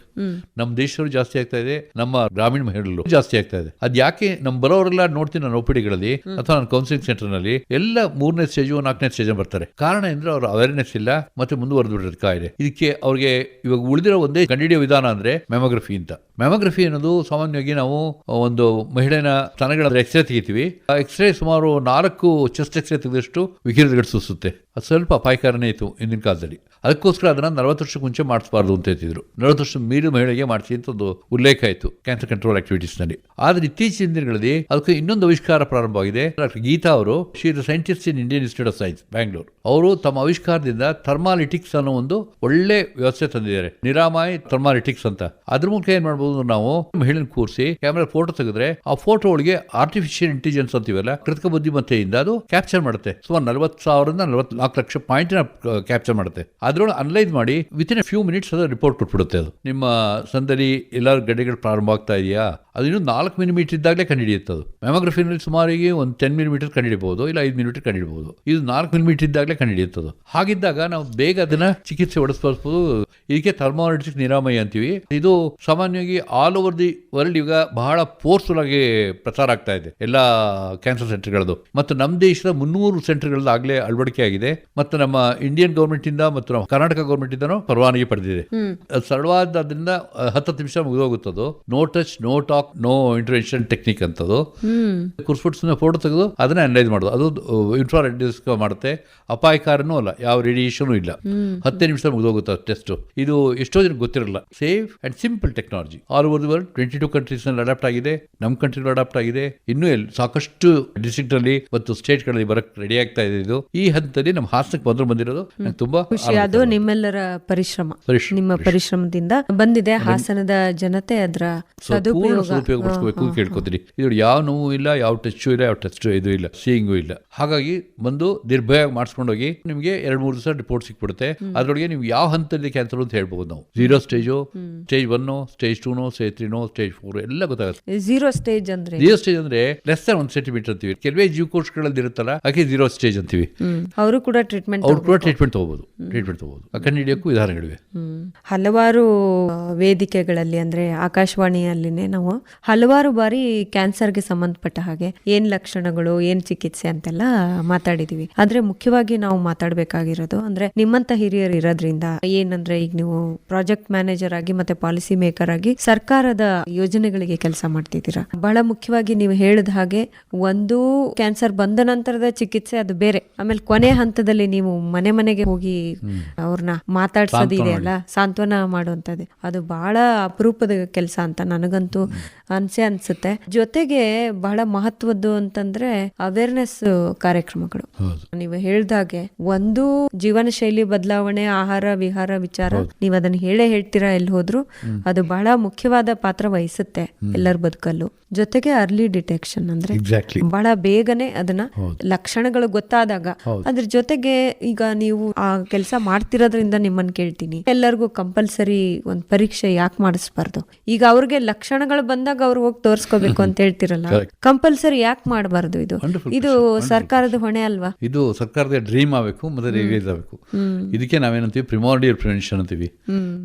ನಮ್ಮ ದೇಶದವರು ಜಾಸ್ತಿ ಆಗ್ತಾ ಇದೆ ನಮ್ಮ ಗ್ರಾಮೀಣ ಮಹಿಳೆಯರು ಜಾಸ್ತಿ ಆಗ್ತಾ ಇದೆ. ಅದ್ ಯಾಕೆ ನಮ್ ಬರೋರೆಲ್ಲ ನೋಡ್ತೀನಿ ನಾನು ಒಪಿಡಿಗಳಲ್ಲಿ ಅಥವಾ ನನ್ನ ಕೌನ್ಸಿಲಿಂಗ್ ಸೆಂಟರ್ನಲ್ಲಿ ಎಲ್ಲ ಮೂರನೇ ಸ್ಟೇಜು ನಾಲ್ಕನೇ ಸ್ಟೇಜ್ ಬರ್ತಾರೆ. ಕಾರಣ ಅಂದ್ರೆ ಅವ್ರ ಅವೇರ್ನೆಸ್ ಇಲ್ಲ ಮತ್ತೆ ಮುಂದುವರೆದು ಕಾಯಿಲೆ. ಇದಕ್ಕೆ ಅವ್ರಿಗೆ ಇವಾಗ ಉಳಿದಿರೋ ಒಂದೇ ಕಂಡಿಡಿಯೋ ವಿಧಾನ ಅಂದ್ರೆ ಮೆಮೋಗ್ರಫಿ ಅಂತ. ಮೆಮೋಗ್ರಫಿ ಅನ್ನೋದು ಸಾಮಾನ್ಯವಾಗಿ ನಾವು ಒಂದು ಮಹಿಳೆಯ ಸ್ತನಗಳ ಎಕ್ಸ್ರೇ ತೆಗಿತೀವಿ. ಆ ಎಕ್ಸ್ರೇ ಸುಮಾರು ನಾಲ್ಕು ಚೆಸ್ಟ್ ಎಕ್ಸ್ರೇ ತೆಗೆದಷ್ಟು ವಿಕಿರಣಗಳು ಸೂಸುತ್ತೆ. ಅದು ಸ್ವಲ್ಪ ಅಪಾಯಕಾರನೇ ಇತ್ತು ಹಿಂದಿನ ಕಾಲದಲ್ಲಿ. ಅದಕ್ಕೋಸ್ಕರ ಅದನ್ನ ನಲವತ್ತು ವರ್ಷಕ್ಕೆ ಮುಂಚೆ ಮಾಡಿಸಬಾರ್ದು ಅಂತ ಹೇಳ್ತಿದ್ರು. ನಲವತ್ತು ವರ್ಷ ಮೀರಿ ಮಹಿಳೆಗೆ ಮಾಡಿಸಿ ಅಂತ ಒಂದು ಉಲ್ಲೇಖ ಆಯಿತು ಕ್ಯಾನ್ಸರ್ ಕಂಟ್ರೋಲ್ ಆಕ್ಟಿವಿಟೀಸ್ನಲ್ಲಿ. ಆದ್ರೆ ಇತ್ತೀಚಿನ ದಿನಗಳಲ್ಲಿ ಅದಕ್ಕೆ ಇನ್ನೊಂದು ಆವಿಷ್ಕಾರ ಪ್ರಾರಂಭವಾಗಿದೆ. ಡಾಕ್ಟರ್ ಗೀತಾ ಅವರು she is scientist in Indian Institute of Science Bangalore ಅವರು ತಮ್ಮ ಆವಿಷ್ಕಾರದಿಂದ ಥರ್ಮಾಲಿಟಿಕ್ಸ್ ಅನ್ನೋ ಒಂದು ಒಳ್ಳೆ ವ್ಯವಸ್ಥೆ ತಂದಿದ್ದಾರೆ. ನಿರಾಮಾಯ್ ಥರ್ಮಾಲಿಟಿಕ್ಸ್ ಅಂತ. ಅದ್ರ ಮೂಲಕ ಏನ್ ಮಾಡಬಹುದು ನಾವು, ಮಹಿಳೆಯನ್ನು ಕೂರಿಸಿ ಕ್ಯಾಮೆರಾ ಫೋಟೋ ತೆಗೆದ್ರೆ ಆ ಫೋಟೋ ಒಳಗೆ ಆರ್ಟಿಫಿಷಿಯಲ್ ಇಂಟೆಲಿಜೆನ್ಸ್ ಅಂತೀವಲ್ಲ, ಕೃತಕ ಬುದ್ಧಿಮತ್ತೆಯಿಂದ ಅದು ಕ್ಯಾಪ್ಚರ್ ಮಾಡುತ್ತೆ. ಸುಮಾರು ನಲವತ್ತು ಸಾವಿರದಿಂದ ನಲವತ್ತು ನಾಲ್ಕು ಲಕ್ಷ ಪಾಯಿಂಟ್ ಕ್ಯಾಪ್ಚರ್ ಮಾಡುತ್ತೆ. ಅದರೊಳಗೆ ಅನಲೈಸ್ ಮಾಡಿ ವಿತ್ ಇನ್ ಫ್ಯೂ ಮಿನಿಟ್ಸ್ ಅದು ರಿಪೋರ್ಟ್ ಕೊಟ್ಬಿಡುತ್ತೆ ಅದು. ನಿಮ್ಮ ಸಂದರಿ ಎಲ್ಲಾರು ಗಡ್ಡೆಗಳು ಪ್ರಾರಂಭ ಆಗ್ತಾ ಇದೆಯಾ? ಅದು ಇನ್ನೂ ನಾಲ್ಕು ಮಿಲಿಮೀಟರ್ ಇದ್ದಾಗಲೇ ಕಂಡುಹಿಡಿಯುತ್ತೆ ಅದು. ಮೆಮೋಗ್ರಫಿನಲ್ಲಿ ಸುಮಾರಿಗೆ ಒಂದು ಟೆನ್ ಮಿಲಿಮೀಟರ್ ಕಂಡುಹಿಡಬಹುದು ಇಲ್ಲ ಐದು ಮಿಲಿಮೀಟರ್ ಕಂಡುಹಿಡಬಹುದು ಇದು ನಾಲ್ಕು ಮಿಲಿಮೀಟರ್ ಇದ್ದಾಗಲೇ ಕಂಡುಹಿಡಿಯುತ್ತದೆ ಹಾಗಿದ್ದಾಗ ನಾವು ಬೇಗ ಅದನ್ನ ಚಿಕಿತ್ಸೆ ಒಡಿಸ್ಬೋದು ಇದಕ್ಕೆ ಥರ್ಮಾಲಿಟಿಕ್ ನಿರಾಮಯ ಅಂತೀವಿ. ಇದು ಸಾಮಾನ್ಯವಾಗಿ ಆಲ್ ಓವರ್ ದಿ ವರ್ಲ್ಡ್ ಈಗ ಬಹಳ ಫೋರ್ಸ್ಫುಲ್ ಆಗಿ ಪ್ರಚಾರ ಆಗ್ತಾ ಇದೆ. ಎಲ್ಲ ಕ್ಯಾನ್ಸರ್ ಸೆಂಟರ್ಗಳದ್ದು ಮತ್ತು ನಮ್ಮ ದೇಶದ ಮುನ್ನೂರು ಸೆಂಟರ್ಗಳದ್ದು ಆಗಲೇ ಅಳವಡಿಕೆ ಆಗಿದೆ ಮತ್ತು ನಮ್ಮ ಇಂಡಿಯನ್ ಗೌರ್ಮೆಂಟ್ ಇಂದ ಮತ್ತು ನಮ್ಮ ಕರ್ನಾಟಕ ಗೌರ್ಮೆಂಟ್ ಇಂದನೂ ಪರವಾನಗಿ ಪಡೆದಿದೆ. ಅದು ಸರಳವಾದ್ರಿಂದ ಹತ್ತು ನಿಮಿಷ ಮುಗಿದೋಗುತ್ತದು. No touch no talk no intervention technique ಅಂತದ್ದು ಕುರ್ಸ್ಬಿಟ್ಟು ಸುಮ್ಮನೆ ಫೋಟೋ ತೆಗೆದು ಅದನ್ನ ಅನಲೈಸ್ ಮಾಡೋದು. ಅದು ಇನ್ಫ್ರಾರೆಡ್ ಮಾಡುತ್ತೆ. ಅಪಾಯಕಾರನೂ ಅಲ್ಲ ಯಾವ ರೇಡಿಯೇಷನ್ ಇಲ್ಲ. ಹತ್ತೇ ನಿಮಿಷ ಮುಗಿದೋಗುತ್ತೆ ಟೆಸ್ಟ್ ಇದು ಎಷ್ಟೋ ಜನ ಗೊತ್ತಿರಲ್ಲ. Safe and simple technology all over the world twenty two ಕಂಟ್ರೀಸ್ನಲ್ಲಿ adopt ಆಗಿದೆ. ನಮ್ಮ ಕಂಟ್ರಿ ಅಡಾಪ್ಟ್ ಆಗಿದೆ. ಇನ್ನೂ ಸಾಕಷ್ಟು ಡಿಸ್ಟ್ರಿಕ್ಟ್ನಲ್ಲಿ ಮತ್ತು ಸ್ಟೇಟ್ಗಳಲ್ಲಿ ಬರಕ್ ರೆಡಿ ಆಗ್ತಾ ಇದೆ ಇದು. ಈ ಹಂತದಲ್ಲಿ ನಮ್ಮ ಹಾಸನಕ್ಕೆ ಬಂದ್ರು ಬಂದಿರೋದು ನಂಗೆ ತುಂಬಾ ಖುಷಿ. ಅದು ನಿಮ್ಮೆಲ್ಲರ ಪರಿಶ್ರಮ. ನಿಮ್ಮ ಪರಿಶ್ರಮದಿಂದ ಬಂದಿದೆ. ಹಾಸನದ ಜನತೆ ಅದರ ಸದುಪಯೋಗ. ಸದುಪಯೋಗ ಪಡಿಸ್ಕೋಬೇಕು ಕೇಳ್ಕೊತೀನಿ. ಇದು ಯಾವ ನೋವು ಇಲ್ಲ ಯಾವ ಟಚ್ ಇಲ್ಲ ಯಾವ ಟಚ್ ಇದು ಇಲ್ಲ ಸೀಯಿಂಗು ಇಲ್ಲ. ಹಾಗಾಗಿ ಬಂದು ನಿರ್ಭಯ ಮಾಡಿಸ್ಕೊಂಡೋಗಿ ನಿಮಗೆ ಎರಡು ಮೂರು ದಿವಸ ರಿಪೋರ್ಟ್ ಸಿಕ್ಬಿಡುತ್ತೆ. ಅದರೊಳಗೆ ನೀವು ಯಾವ ಹಂತದಲ್ಲಿ ಕ್ಯಾನ್ಸರ್ ಅಂತ ಹೇಳ್ಬೋದು ನಾವು. Zero stage stage one stage ಟೂನೋ stage ತ್ರೀನೋ ಸ್ಟೇಜ್ ಫೋರ್ ಎಲ್ಲ ಗೊತ್ತಾಗುತ್ತೆ. ಝೀರೋ ಸ್ಟೇಜ್ ಅಂದ್ರೆ? ಜೀರೋ ಸ್ಟೇಜ್ ಅಂದ್ರೆ ಲೆಸ್ ದನ್ ಒಂದ್ ಸೆಂಟಿಮೀಟರ್ ಅಂತೀವಿ. ಕೆಲವೇ ಜೀವಕೋಶಗಳಲ್ಲಿ ಇರುತ್ತಲ್ಲ ಅದಕ್ಕೆ ಜೀರೋ ಸ್ಟೇಜ್ ಅಂತೀವಿ. ಅವರು ಕೂಡ ಟ್ರೀಟ್ಮೆಂಟ್ ಅವ್ರು ಕೂಡ ಟ್ರೀಟ್ಮೆಂಟ್ ತಗೋಬಹುದು ಟ್ರೀಟ್ಮೆಂಟ್ ತಗೋಬಹುದು ಕಂಡು ಹಿಡಿಯೋಕ್ಕೂ ವಿಧಾನಗಳಿವೆ. ಹಲವಾರು ವೇದಿಕೆಗಳಲ್ಲಿ ಅಂದ್ರೆ ಆಕಾಶವಾಣಿಯಲ್ಲಿನೇ ನಾವು ಹಲವಾರು ಬಾರಿ ಕ್ಯಾನ್ಸರ್ಗೆ ಸಂಬಂಧಪಟ್ಟ ಹಾಗೆ ಏನ್ ಲಕ್ಷಣಗಳು ಏನ್ ಚಿಕಿತ್ಸೆ ಅಂತೆಲ್ಲ ಮಾತಾಡಿದೀವಿ. ಆದ್ರೆ ಮುಖ್ಯವಾಗಿ ನಾವು ಮಾತಾಡ್ಬೇಕಾಗಿರೋದು ಅಂದ್ರೆ ನಿಮ್ಮಂತ ಹಿರಿಯರು ಇರೋದ್ರಿಂದ ಏನಂದ್ರೆ ಈಗ ನೀವು ಪ್ರಾಜೆಕ್ಟ್ ಮ್ಯಾನೇಜರ್ ಆಗಿ ಮತ್ತೆ ಪಾಲಿಸಿ ಮೇಕರ್ ಆಗಿ ಸರ್ಕಾರದ ಯೋಜನೆಗಳಿಗೆ ಕೆಲಸ ಮಾಡ್ತಿದ್ದೀರಾ? ಬಹಳ ಮುಖ್ಯವಾಗಿ ನೀವು ಹೇಳಿದ ಹಾಗೆ ಒಂದು ಕ್ಯಾನ್ಸರ್ ಬಂದ ನಂತರದ ಚಿಕಿತ್ಸೆ ಅದು ಬೇರೆ. ಆಮೇಲೆ ಕೊನೆ ಹಂತದಲ್ಲಿ ನೀವು ಮನೆ ಮನೆಗೆ ಹೋಗಿ ಅವ್ರನ್ನ ಮಾತಾಡ್ಸೋದು ಇದೆಯಲ್ಲ ಸಾಂತ್ವನ ಮಾಡುವಂತದ್ದು ಅದು ಬಹಳ ಅಪರೂಪದ ಕೆಲಸ ಅಂತ ನನಗಂತೂ ಅನ್ಸೆ ಅನ್ಸುತ್ತೆ. ಜೊತೆಗೆ ಬಹಳ ಮಹತ್ವದ್ದು ಅಂತಂದ್ರೆ ಅವೇರ್ನೆಸ್ ಕಾರ್ಯಕ್ರಮಗಳು. ನೀವು ಹೇಳ್ದಾಗೆ ಒಂದು ಜೀವನ ಶೈಲಿ ಬದಲಾವಣೆ ಆಹಾರ ವಿಹಾರ ವಿಚಾರ ನೀವು ಅದನ್ನ ಹೇಳೇ ಹೇಳ್ತೀರಾ ಎಲ್ಲಿ ಹೋದ್ರು ಅದು ಬಹಳ ಮುಖ್ಯವಾದ ಪಾತ್ರ ವಹಿಸುತ್ತೆ ಎಲ್ಲರ ಬದುಕಲ್ಲೂ. ಜೊತೆಗೆ ಅರ್ಲಿ ಡಿಟೆಕ್ಷನ್ ಅಂದ್ರೆ ಬಹಳ ಬೇಗನೆ ಅದನ್ನ ಲಕ್ಷಣಗಳು ಗೊತ್ತಾದಾಗ ಅದ್ರ ಜೊತೆಗೆ ಈಗ ನೀವು ಆ ಕೆಲಸ ಮಾಡ್ತಿರೋದ್ರಿಂದ ನಿಮ್ಮನ್ನ ಕೇಳ್ತೀನಿ. ಎಲ್ಲರಿಗೂ ಕಂಪಲ್ಸರಿ ಒಂದು ಪರೀಕ್ಷೆ ಯಾಕೆ ಮಾಡಿಸ್ಬಾರ್ದು? ಈಗ ಅವ್ರಿಗೆ ಲಕ್ಷಣಗಳು ಬಂದಾಗ ಅವ್ರು ಹೋಗಿ ತೋರಿಸ್ಕೋಬೇಕು ಅಂತ ಹೇಳ್ತಿರಲ್ಲ? ಕಂಪಲ್ಸರಿ ಯಾಕೆ ಮಾಡಬಾರ್ದು ಇದು? ಇದು ಸರ್ಕಾರದ ಹೊಣೆ ಅಲ್ವಾ? ಇದು ಸರ್ಕಾರದ ಡ್ರೀಮ್ ಆಗಬೇಕು ಮತ್ತೆ ಆಗಬೇಕು. ಇದಕ್ಕೆ ನಾವೇನಂತೀವಿ? ಪ್ರಿಮಾರ್ಡಿಯಲ್ ಪ್ರಿವೆನ್ಷನ್ ಅಂತೀವಿ.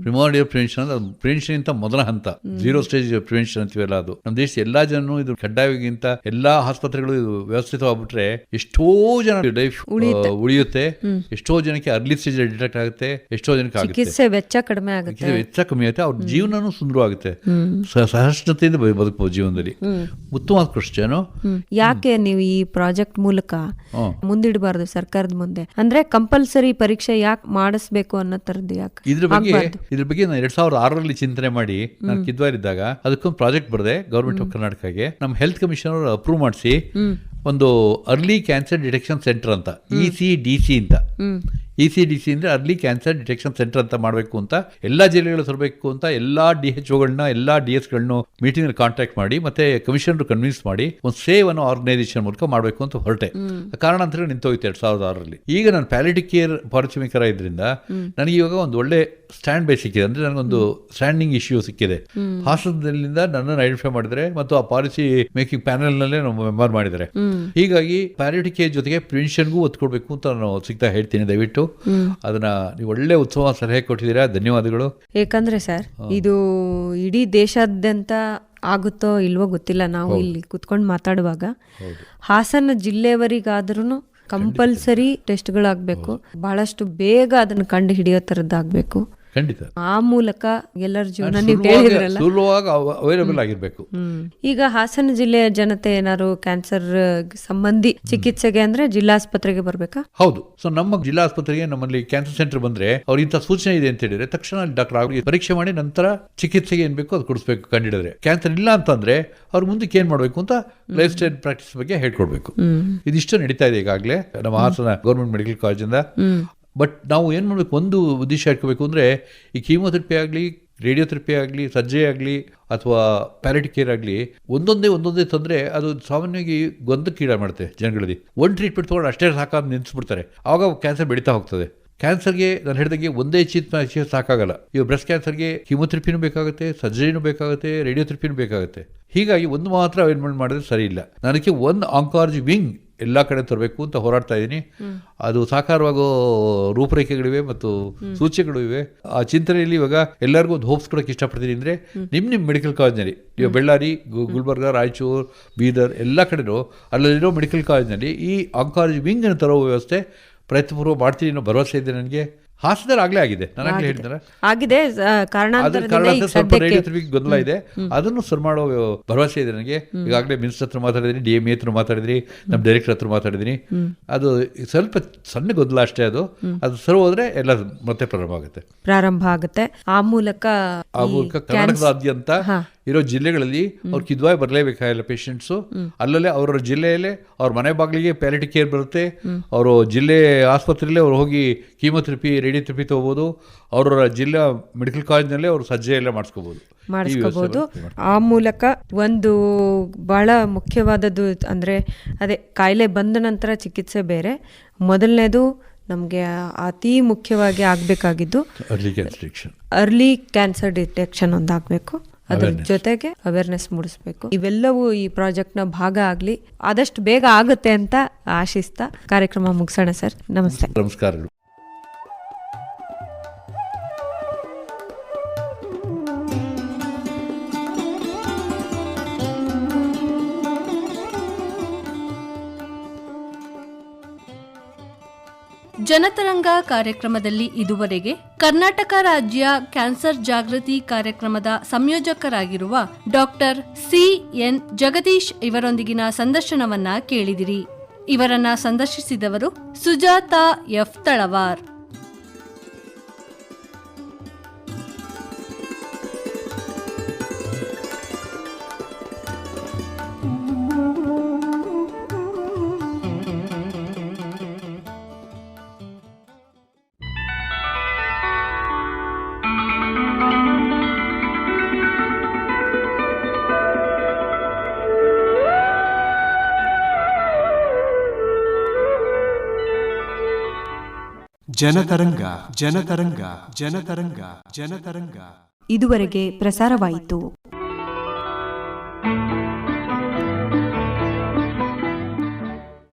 ಪ್ರಿಮಾರ್ಡಿಯಲ್ ಪ್ರಿವೆನ್ಷನ್ ಅಂದ್ರೆ ಪ್ರಿವೆನ್ಷನ್ ಇಂತ ಮೊದಲ ಹಂತ. ಜೀರೋ ಸ್ಟೇಜ್ ಪ್ರಿವೆನ್ಷನ್ ಅಂತೀವಲ್ಲ ಅದು. ನಮ್ಮ ದೇಶದ ಎಲ್ಲಾ ಜನರು ಇದು ಕಡ್ಡಾಯವಾಗಿಂತ ಎಲ್ಲಾ ಆಸ್ಪತ್ರೆಗಳು ಇದು ವ್ಯವಸ್ಥಿತವಾಗ್ಬಿಟ್ರೆ ಎಷ್ಟೋ ಜನ ಲೈಫ್ ಉಳಿಯುತ್ತೆ. ಎಷ್ಟೋ ಜನಕ್ಕೆ ಅರ್ಲಿ ಸ್ಟೇಜ್ ಡಿಟೆಕ್ಟ್ ಆಗುತ್ತೆ ಎಷ್ಟೋ ಜನಕ್ಕೆ ಆಗುತ್ತೆ. ಚಿಕಿತ್ಸೆ ವೆಚ್ಚ ಕಡಿಮೆ ಆಗುತ್ತೆ. ವೆಚ್ಚ ಕಮ್ಮಿ ಆಗುತ್ತೆ. ಅವ್ರ ಜೀವನನೂ ಸುಂದರವಾಗುತ್ತೆ. ಸ- ಸಹಜತೆಯಿಂದ ಬದುಕಬಹುದು ಜೀವನದಲ್ಲಿ. ಉತ್ತಮವಾದ ಕ್ವಶನ್. ಯಾಕೆ ನೀವು ಈ ಪ್ರಾಜೆಕ್ಟ್ ಮೂಲಕ ಮುಂದಿಡಬಾರದು ಸರ್ಕಾರದ ಮುಂದೆ? ಅಂದ್ರೆ ಕಂಪಲ್ಸರಿ ಪರೀಕ್ಷೆ ಯಾಕೆ ಮಾಡಿಸ್ಬೇಕು ಅನ್ನೋ ತರದ್ದು ಯಾಕೆ? ಇದ್ರ ಬಗ್ಗೆ. ಇದ್ರ ಬಗ್ಗೆ ನಾನು ಎರಡ್ ಸಾವಿರದ ಆರರಲ್ಲಿ ಚಿಂತನೆ ಮಾಡಿ ನಾನು ಕಿದ್ವಾರಿದ್ದಾಗ ಅದಕ್ಕೊಂದು ಪ್ರಾಜೆಕ್ಟ್ ಬರದೆ ಗೌರ್ಮೆಂಟ್ ಆಫ್ ಕರ್ನಾಟಕಗೆ ನಮ್ಮ ಹೆಲ್ತ್ ಕಮಿಷನ್ ಅವರು ಅಪ್ರೂವ್ ಮಾಡಿಸಿ ಒಂದು ಅರ್ಲಿ ಕ್ಯಾನ್ಸರ್ ಡಿಟೆಕ್ಷನ್ ಸೆಂಟರ್ ಅಂತ ಇ ಸಿ ಡಿ ಸಿ ಅಂತ. ಇ ಸಿ ಡಿ ಸಿ ಅಂದರೆ ಅರ್ಲಿ ಕ್ಯಾನ್ಸರ್ ಡಿಟೆಕ್ಷನ್ ಸೆಂಟರ್ ಅಂತ ಮಾಡಬೇಕು ಅಂತ ಎಲ್ಲ ಜಿಲ್ಲೆಗಳು ತರಬೇಕು ಅಂತ ಎಲ್ಲ ಡಿ ಎಚ್ ಒಗಳನ್ನ ಎಲ್ಲ ಡಿ ಎಸ್ಗಳನ್ನು ಮೀಟಿಂಗ್ ಕಾಂಟ್ಯಾಕ್ಟ್ ಮಾಡಿ ಮತ್ತೆ ಕಮಿಷನರ್ ಕನ್ವಿನ್ಸ್ ಮಾಡಿ ಒಂದು ಸೇವ್ ಅನ್ನೋ ಆರ್ಗನೈಸೇಷನ್ ಮೂಲಕ ಮಾಡಬೇಕು ಅಂತ ಹೊರಟೆ. ಕಾರಣ ಕಾರಣಾಂತರ ನಿಂತೋಯ್ತು ಎರಡ್ ಸಾವಿರದ ಆರರಲ್ಲಿ ಈಗ ನಾನು ಪ್ಯಾಲಿಟಿ ಕೇರ್ ಪಾರಿಶ್ರಮಿಕರ ಇದರಿಂದ ನನಗೆ ಇವಾಗ ಒಂದು ಒಳ್ಳೆ ಸ್ಟ್ಯಾಂಡ್ ಬೈ ಸಿಕ್ಕಿದೆ. ಅಂದ್ರೆ ನನಗೊಂದು ಸ್ಟ್ಯಾಂಡಿಂಗ್ ಇಶ್ಯೂ ಸಿಕ್ಕಿದೆ. ಹಾಸನದಲ್ಲಿಂದ ನನ್ನನ್ನು ಐಡೆಂಟಿಫೈ ಮಾಡಿದರೆ ಮತ್ತು ಆ ಪಾಲಿಸಿ ಮೇಕಿಂಗ್ ಪ್ಯಾನೆಲ್ ನಲ್ಲೇ ನಾವು ಮೆಂಬರ್ ಮಾಡಿದ್ದಾರೆ. ಹೀಗಾಗಿ ಪ್ಯಾಲಿಟಿ ಕೇರ್ ಜೊತೆಗೆ ಪ್ರಿವೆನ್ಷನ್ಗೂ ಒತ್ತು ಕೊಡಬೇಕು ಅಂತ ನಾನು ಸಿಗ್ತಾ ಹೇಳ್ತೀನಿ ದಯವಿಟ್ಟು. ಅದನ್ನ ನೀವು ಒಳ್ಳೆ ಉತ್ಸವ ಸಲಹೆ ಕೊಟ್ಟಿದ್ದೀರಾ? ಧನ್ಯವಾದಗಳು. ಏಕಂದ್ರೆ ಸರ್ ಇದು ಇಡೀ ದೇಶಾದ್ಯಂತ ಆಗುತ್ತೋ ಇಲ್ವೋ ಗೊತ್ತಿಲ್ಲ. ನಾವು ಇಲ್ಲಿ ಕುತ್ಕೊಂಡು ಮಾತಾಡುವಾಗ ಹಾಸನ ಜಿಲ್ಲೆಯವರಿಗಾದ್ರೂ ಕಂಪಲ್ಸರಿ ಟೆಸ್ಟ್ಗಳಾಗಬೇಕು. ಬಹಳಷ್ಟು ಬೇಗ ಅದನ್ನು ಕಂಡು ಹಿಡಿಯೋ ಥರದ್ದಾಗಬೇಕು. ಖಂಡಿತ. ಆ ಮೂಲಕ ಎಲ್ಲರ ಜೀವನ ನೀವು ಸುಲಭವಾಗಿ- ಹೇಳಿದ್ರಲ್ಲ ಸುಲಭವಾಗಿ ಅವೈಲಬಲ್ ಆಗಿರಬೇಕು. ಈಗ ಹಾಸನ ಜಿಲ್ಲೆಯ ಜನತೆ ಏನಾದ್ರು ಕ್ಯಾನ್ಸರ್ ಸಂಬಂಧಿ ಚಿಕಿತ್ಸೆಗೆ ಅಂದ್ರೆ ಜಿಲ್ಲಾಸ್ಪತ್ರೆಗೆ ಬರ್ಬೇಕಾ? ಹೌದು. ಸೊ ನಮ್ಮ ಜಿಲ್ಲಾ ಆಸ್ಪತ್ರೆಗೆ ನಮ್ಮಲ್ಲಿ ಕ್ಯಾನ್ಸರ್ ಸೆಂಟರ್ ಬಂದ್ರೆ ಅವ್ರ ಇಂತ ಸೂಚನೆ ಇದೆ ಅಂತ ಹೇಳಿದ್ರೆ ತಕ್ಷಣ ಡಾಕ್ಟರ್ ಆಗಲಿ ಪರೀಕ್ಷೆ ಮಾಡಿ ನಂತರ ಚಿಕಿತ್ಸೆಗೆ ಏನ್ ಬೇಕು ಅದು ಕೊಡಿಸ್ಬೇಕು ಕಂಡಿಡಿದ್ರೆ. ಕ್ಯಾನ್ಸರ್ ಇಲ್ಲ ಅಂತಂದ್ರೆ ಅವ್ರ ಮುಂದಕ್ಕೆ ಏನ್ ಮಾಡಬೇಕು ಅಂತ ಲೈಫ್ ಸ್ಟೈಲ್ ಪ್ರಾಕ್ಟೀಸ್ ಬಗ್ಗೆ ಹೇಳ್ಕೊಡ್ಬೇಕು. ಇದಿಷ್ಟು ನಡೀತಾ ಇದೆ ಈಗಾಗಲೇ. ನಮ್ಮ ಹಾಸನ ಗೌರ್ಮೆಂಟ್ ಮೆಡಿಕಲ್ ಕಾಲೇಜಿಂದ ಬಟ್ ನಾವು ಏನು ಮಾಡಬೇಕು? ಒಂದು ಉದ್ದೇಶ ಇಟ್ಕೋಬೇಕು ಅಂದರೆ ಈ ಕೀಮೋಥೆರಪಿ ಆಗಲಿ ರೇಡಿಯೋಥೆರಪಿ ಆಗಲಿ ಸರ್ಜರಿ ಆಗಲಿ, ಅಥವಾ ಪ್ಯಾಲಿಟಿ ಕೇರ್ ಆಗಲಿ ಒಂದೊಂದೇ ಒಂದೊಂದೇ ತಂದರೆ ಅದು ಸಾಮಾನ್ಯವಾಗಿ ಗೊಂದಕ್ಕೀಡ ಮಾಡುತ್ತೆ ಜನಗಳಲ್ಲಿ. ಒಂದು ಟ್ರೀಟ್ಮೆಂಟ್ ತೊಗೊಂಡು ಅಷ್ಟೇ ಸಾಕಾದ ನಿಲ್ಲಿಸ್ಬಿಡ್ತಾರೆ ಆವಾಗ ಕ್ಯಾನ್ಸರ್ ಬೆಳೀತಾ ಹೋಗ್ತದೆ. ಕ್ಯಾನ್ಸರ್ಗೆ ನಾನು ಹೇಳಿದಾಗೆ ಒಂದೇ ಚಿತ್ ಸಾಕಾಗಲ್ಲ. ಇವಾಗ ಬ್ರೆಸ್ಟ್ ಕ್ಯಾನ್ಸರ್ಗೆ ಕಿಮೋಥೆರಪಿನೂ ಬೇಕಾಗುತ್ತೆ ಸರ್ಜರಿನೂ ಬೇಕಾಗುತ್ತೆ ರೇಡಿಯೋಥೆರಪಿನೂ ಬೇಕಾಗುತ್ತೆ. ಹೀಗಾಗಿ ಒಂದು ಮಾತ್ರ ಅವೇನ್ಮೆಂಟ್ ಮಾಡಿದ್ರೆ ಸರಿ ಇಲ್ಲ. ನನಗೆ ಒಂದು ಆಂಕಾಲಜಿ ವಿಂಗ್ ಎಲ್ಲ ಕಡೆ ತರಬೇಕು ಅಂತ ಹೋರಾಡ್ತಾ ಇದ್ದೀನಿ. ಅದು ಸಾಕಾರವಾಗೋ ರೂಪರೇಖೆಗಳಿವೆ ಮತ್ತು ಸೂಚನೆಗಳು ಇವೆ. ಆ ಚಿಂತನೆಯಲ್ಲಿ ಇವಾಗ ಎಲ್ಲರಿಗೂ ಒಂದು ಹೋಪ್ಸ್ ಕೊಡೋಕೆ ಇಷ್ಟಪಡ್ತೀನಿ ಅಂದರೆ ನಿಮ್ಮ ನಿಮ್ಮ ಮೆಡಿಕಲ್ ಕಾಲೇಜ್ನಲ್ಲಿ ಇವಾಗ ಬೆಳ್ಳಾರಿ ಗು- ಗುಲ್ಬರ್ಗ ರಾಯಚೂರು ಬೀದರ್ ಎಲ್ಲ ಕಡೆನೂ ಅಲ್ಲಲ್ಲಿರೋ ಮೆಡಿಕಲ್ ಕಾಲೇಜ್ನಲ್ಲಿ ಈ ಆಂಕಾಲಜಿ ವಿಂಗ್ ಅನ್ನು ತರೋ ವ್ಯವಸ್ಥೆ ಪ್ರಯತ್ನಪೂರ್ವ ಮಾಡ್ತೀನಿ ಅನ್ನೋ ಭರವಸೆ ಇದೆ ನನಗೆ. ಹಾಸನದಲ್ಲಿ ಆಗಲೇ ಆಗಿದೆ. ನಾನು ಹೇಳಿದ್ರೆ ಆಗಿದೆ ಕಾರಣಾಂತರದಿಂದ ಕಾರಣ ಸ್ವಲ್ಪ ಗೊಂದಲ ಇದೆ. ಅದನ್ನು ಸರಿ ಮಾಡೋ ಭರವಸೆ ಇದೆ ನನಗೆ. ಈಗಾಗಲೇ ಮಿನಿಸ್ಟರ್ ಹತ್ರ ಮಾತಾಡಿದ್ದೀನಿ ಡಿ ಎಂ ಎ ಹತ್ರ ಮಾತಾಡಿದ್ರಿ ನಮ್ಮ ಡೈರೆಕ್ಟರ್ ಹತ್ರ ಮಾತಾಡಿದ್ದೀನಿ. ಅದು ಸ್ವಲ್ಪ ಸಣ್ಣ ಗೊಂದಲ ಅಷ್ಟೇ ಅದು. ಅದು ಸರಿ ಹೋದ್ರೆ ಎಲ್ಲ ಮತ್ತೆ ಪ್ರಾರಂಭ ಆಗುತ್ತೆ. ಪ್ರಾರಂಭ ಆಗುತ್ತೆ. ಆ ಮೂಲಕ ಆ ಈ ಮೂಲಕ ಕರ್ನಾಟಕದಾದ್ಯಂತ ಇರೋ ಜಿಲ್ಲೆಗಳಲ್ಲಿ ಅವ್ರು ಕಿದ್ವಾಯ್ ಬರಲೇಬೇಕಾಗಿಲ್ಲ ಪೇಷಂಟ್ಸು ಅಲ್ಲಲ್ಲೇ ಅವರ ಜಿಲ್ಲೆಯಲ್ಲೇ ಅವ್ರ ಮನೆ ಬಾಗಿಲಿಗೆ ಪ್ಯಾಲಿಟಿ ಕೇರ್ ಬರುತ್ತೆ. ಅವರು ಜಿಲ್ಲೆ ಆಸ್ಪತ್ರೆಯಲ್ಲೇ ಅವ್ರು ಹೋಗಿ ಕೀಮೋಥೆರಪಿ ರೇಡಿಯೋಥೆರಪಿ ತಗೋಬೋದು. ಅವರ ಜಿಲ್ಲಾ ಮೆಡಿಕಲ್ ಕಾಲೇಜ್ನಲ್ಲೇ ಅವರು ಸಜ್ಜೆ ಎಲ್ಲ ಮಾಡಿಸ್ಕೋಬೋದು. ಮಾಡಿಸ್ಕೋಬಹುದು ಆ ಮೂಲಕ ಒಂದು ಬಹಳ ಮುಖ್ಯವಾದದ್ದು ಅಂದ್ರೆ ಅದೇ ಕಾಯಿಲೆ ಬಂದ ನಂತರ ಚಿಕಿತ್ಸೆ ಬೇರೆ. ಮೊದಲನೇದು ನಮಗೆ ಅತಿ ಮುಖ್ಯವಾಗಿ ಆಗಬೇಕಾಗಿದ್ದು early cancer early cancer detection ಒಂದಾಗಬೇಕು. ಅದ್ರ ಜೊತೆಗೆ ಅವೇರ್ನೆಸ್ ಮೂಡಿಸಬೇಕು. ಇವೆಲ್ಲವೂ ಈ ಪ್ರಾಜೆಕ್ಟ್ನ ಭಾಗ ಆಗಲಿ ಆದಷ್ಟು ಬೇಗ ಆಗುತ್ತೆ ಅಂತ ಆಶಿಸ್ತಾ ಕಾರ್ಯಕ್ರಮ ಮುಗಿಸೋಣ ಸರ್. ನಮಸ್ತೆ. ನಮಸ್ಕಾರಗಳು. ಜನತರಂಗ ಕಾರ್ಯಕ್ರಮದಲ್ಲಿ ಇದುವರೆಗೆ ಕರ್ನಾಟಕ ರಾಜ್ಯ ಕ್ಯಾನ್ಸರ್ ಜಾಗೃತಿ ಕಾರ್ಯಕ್ರಮದ ಸಂಯೋಜಕರಾಗಿರುವ ಡಾಕ್ಟರ್ ಸಿ ಎನ್ ಜಗದೀಶ್ ಇವರೊಂದಿಗಿನ ಸಂದರ್ಶನವನ್ನ ಕೇಳಿದಿರಿ. ಇವರನ್ನ ಸಂದರ್ಶಿಸಿದವರು ಸುಜಾತಾ ಎಫ್ ತಳವಾರ್. ಜನತರಂಗ ಜನತರಂಗ ಜನತರಂಗ ಜನತರಂಗ. ಇದುವರೆಗೆ ಪ್ರಸಾರವಾಯಿತು.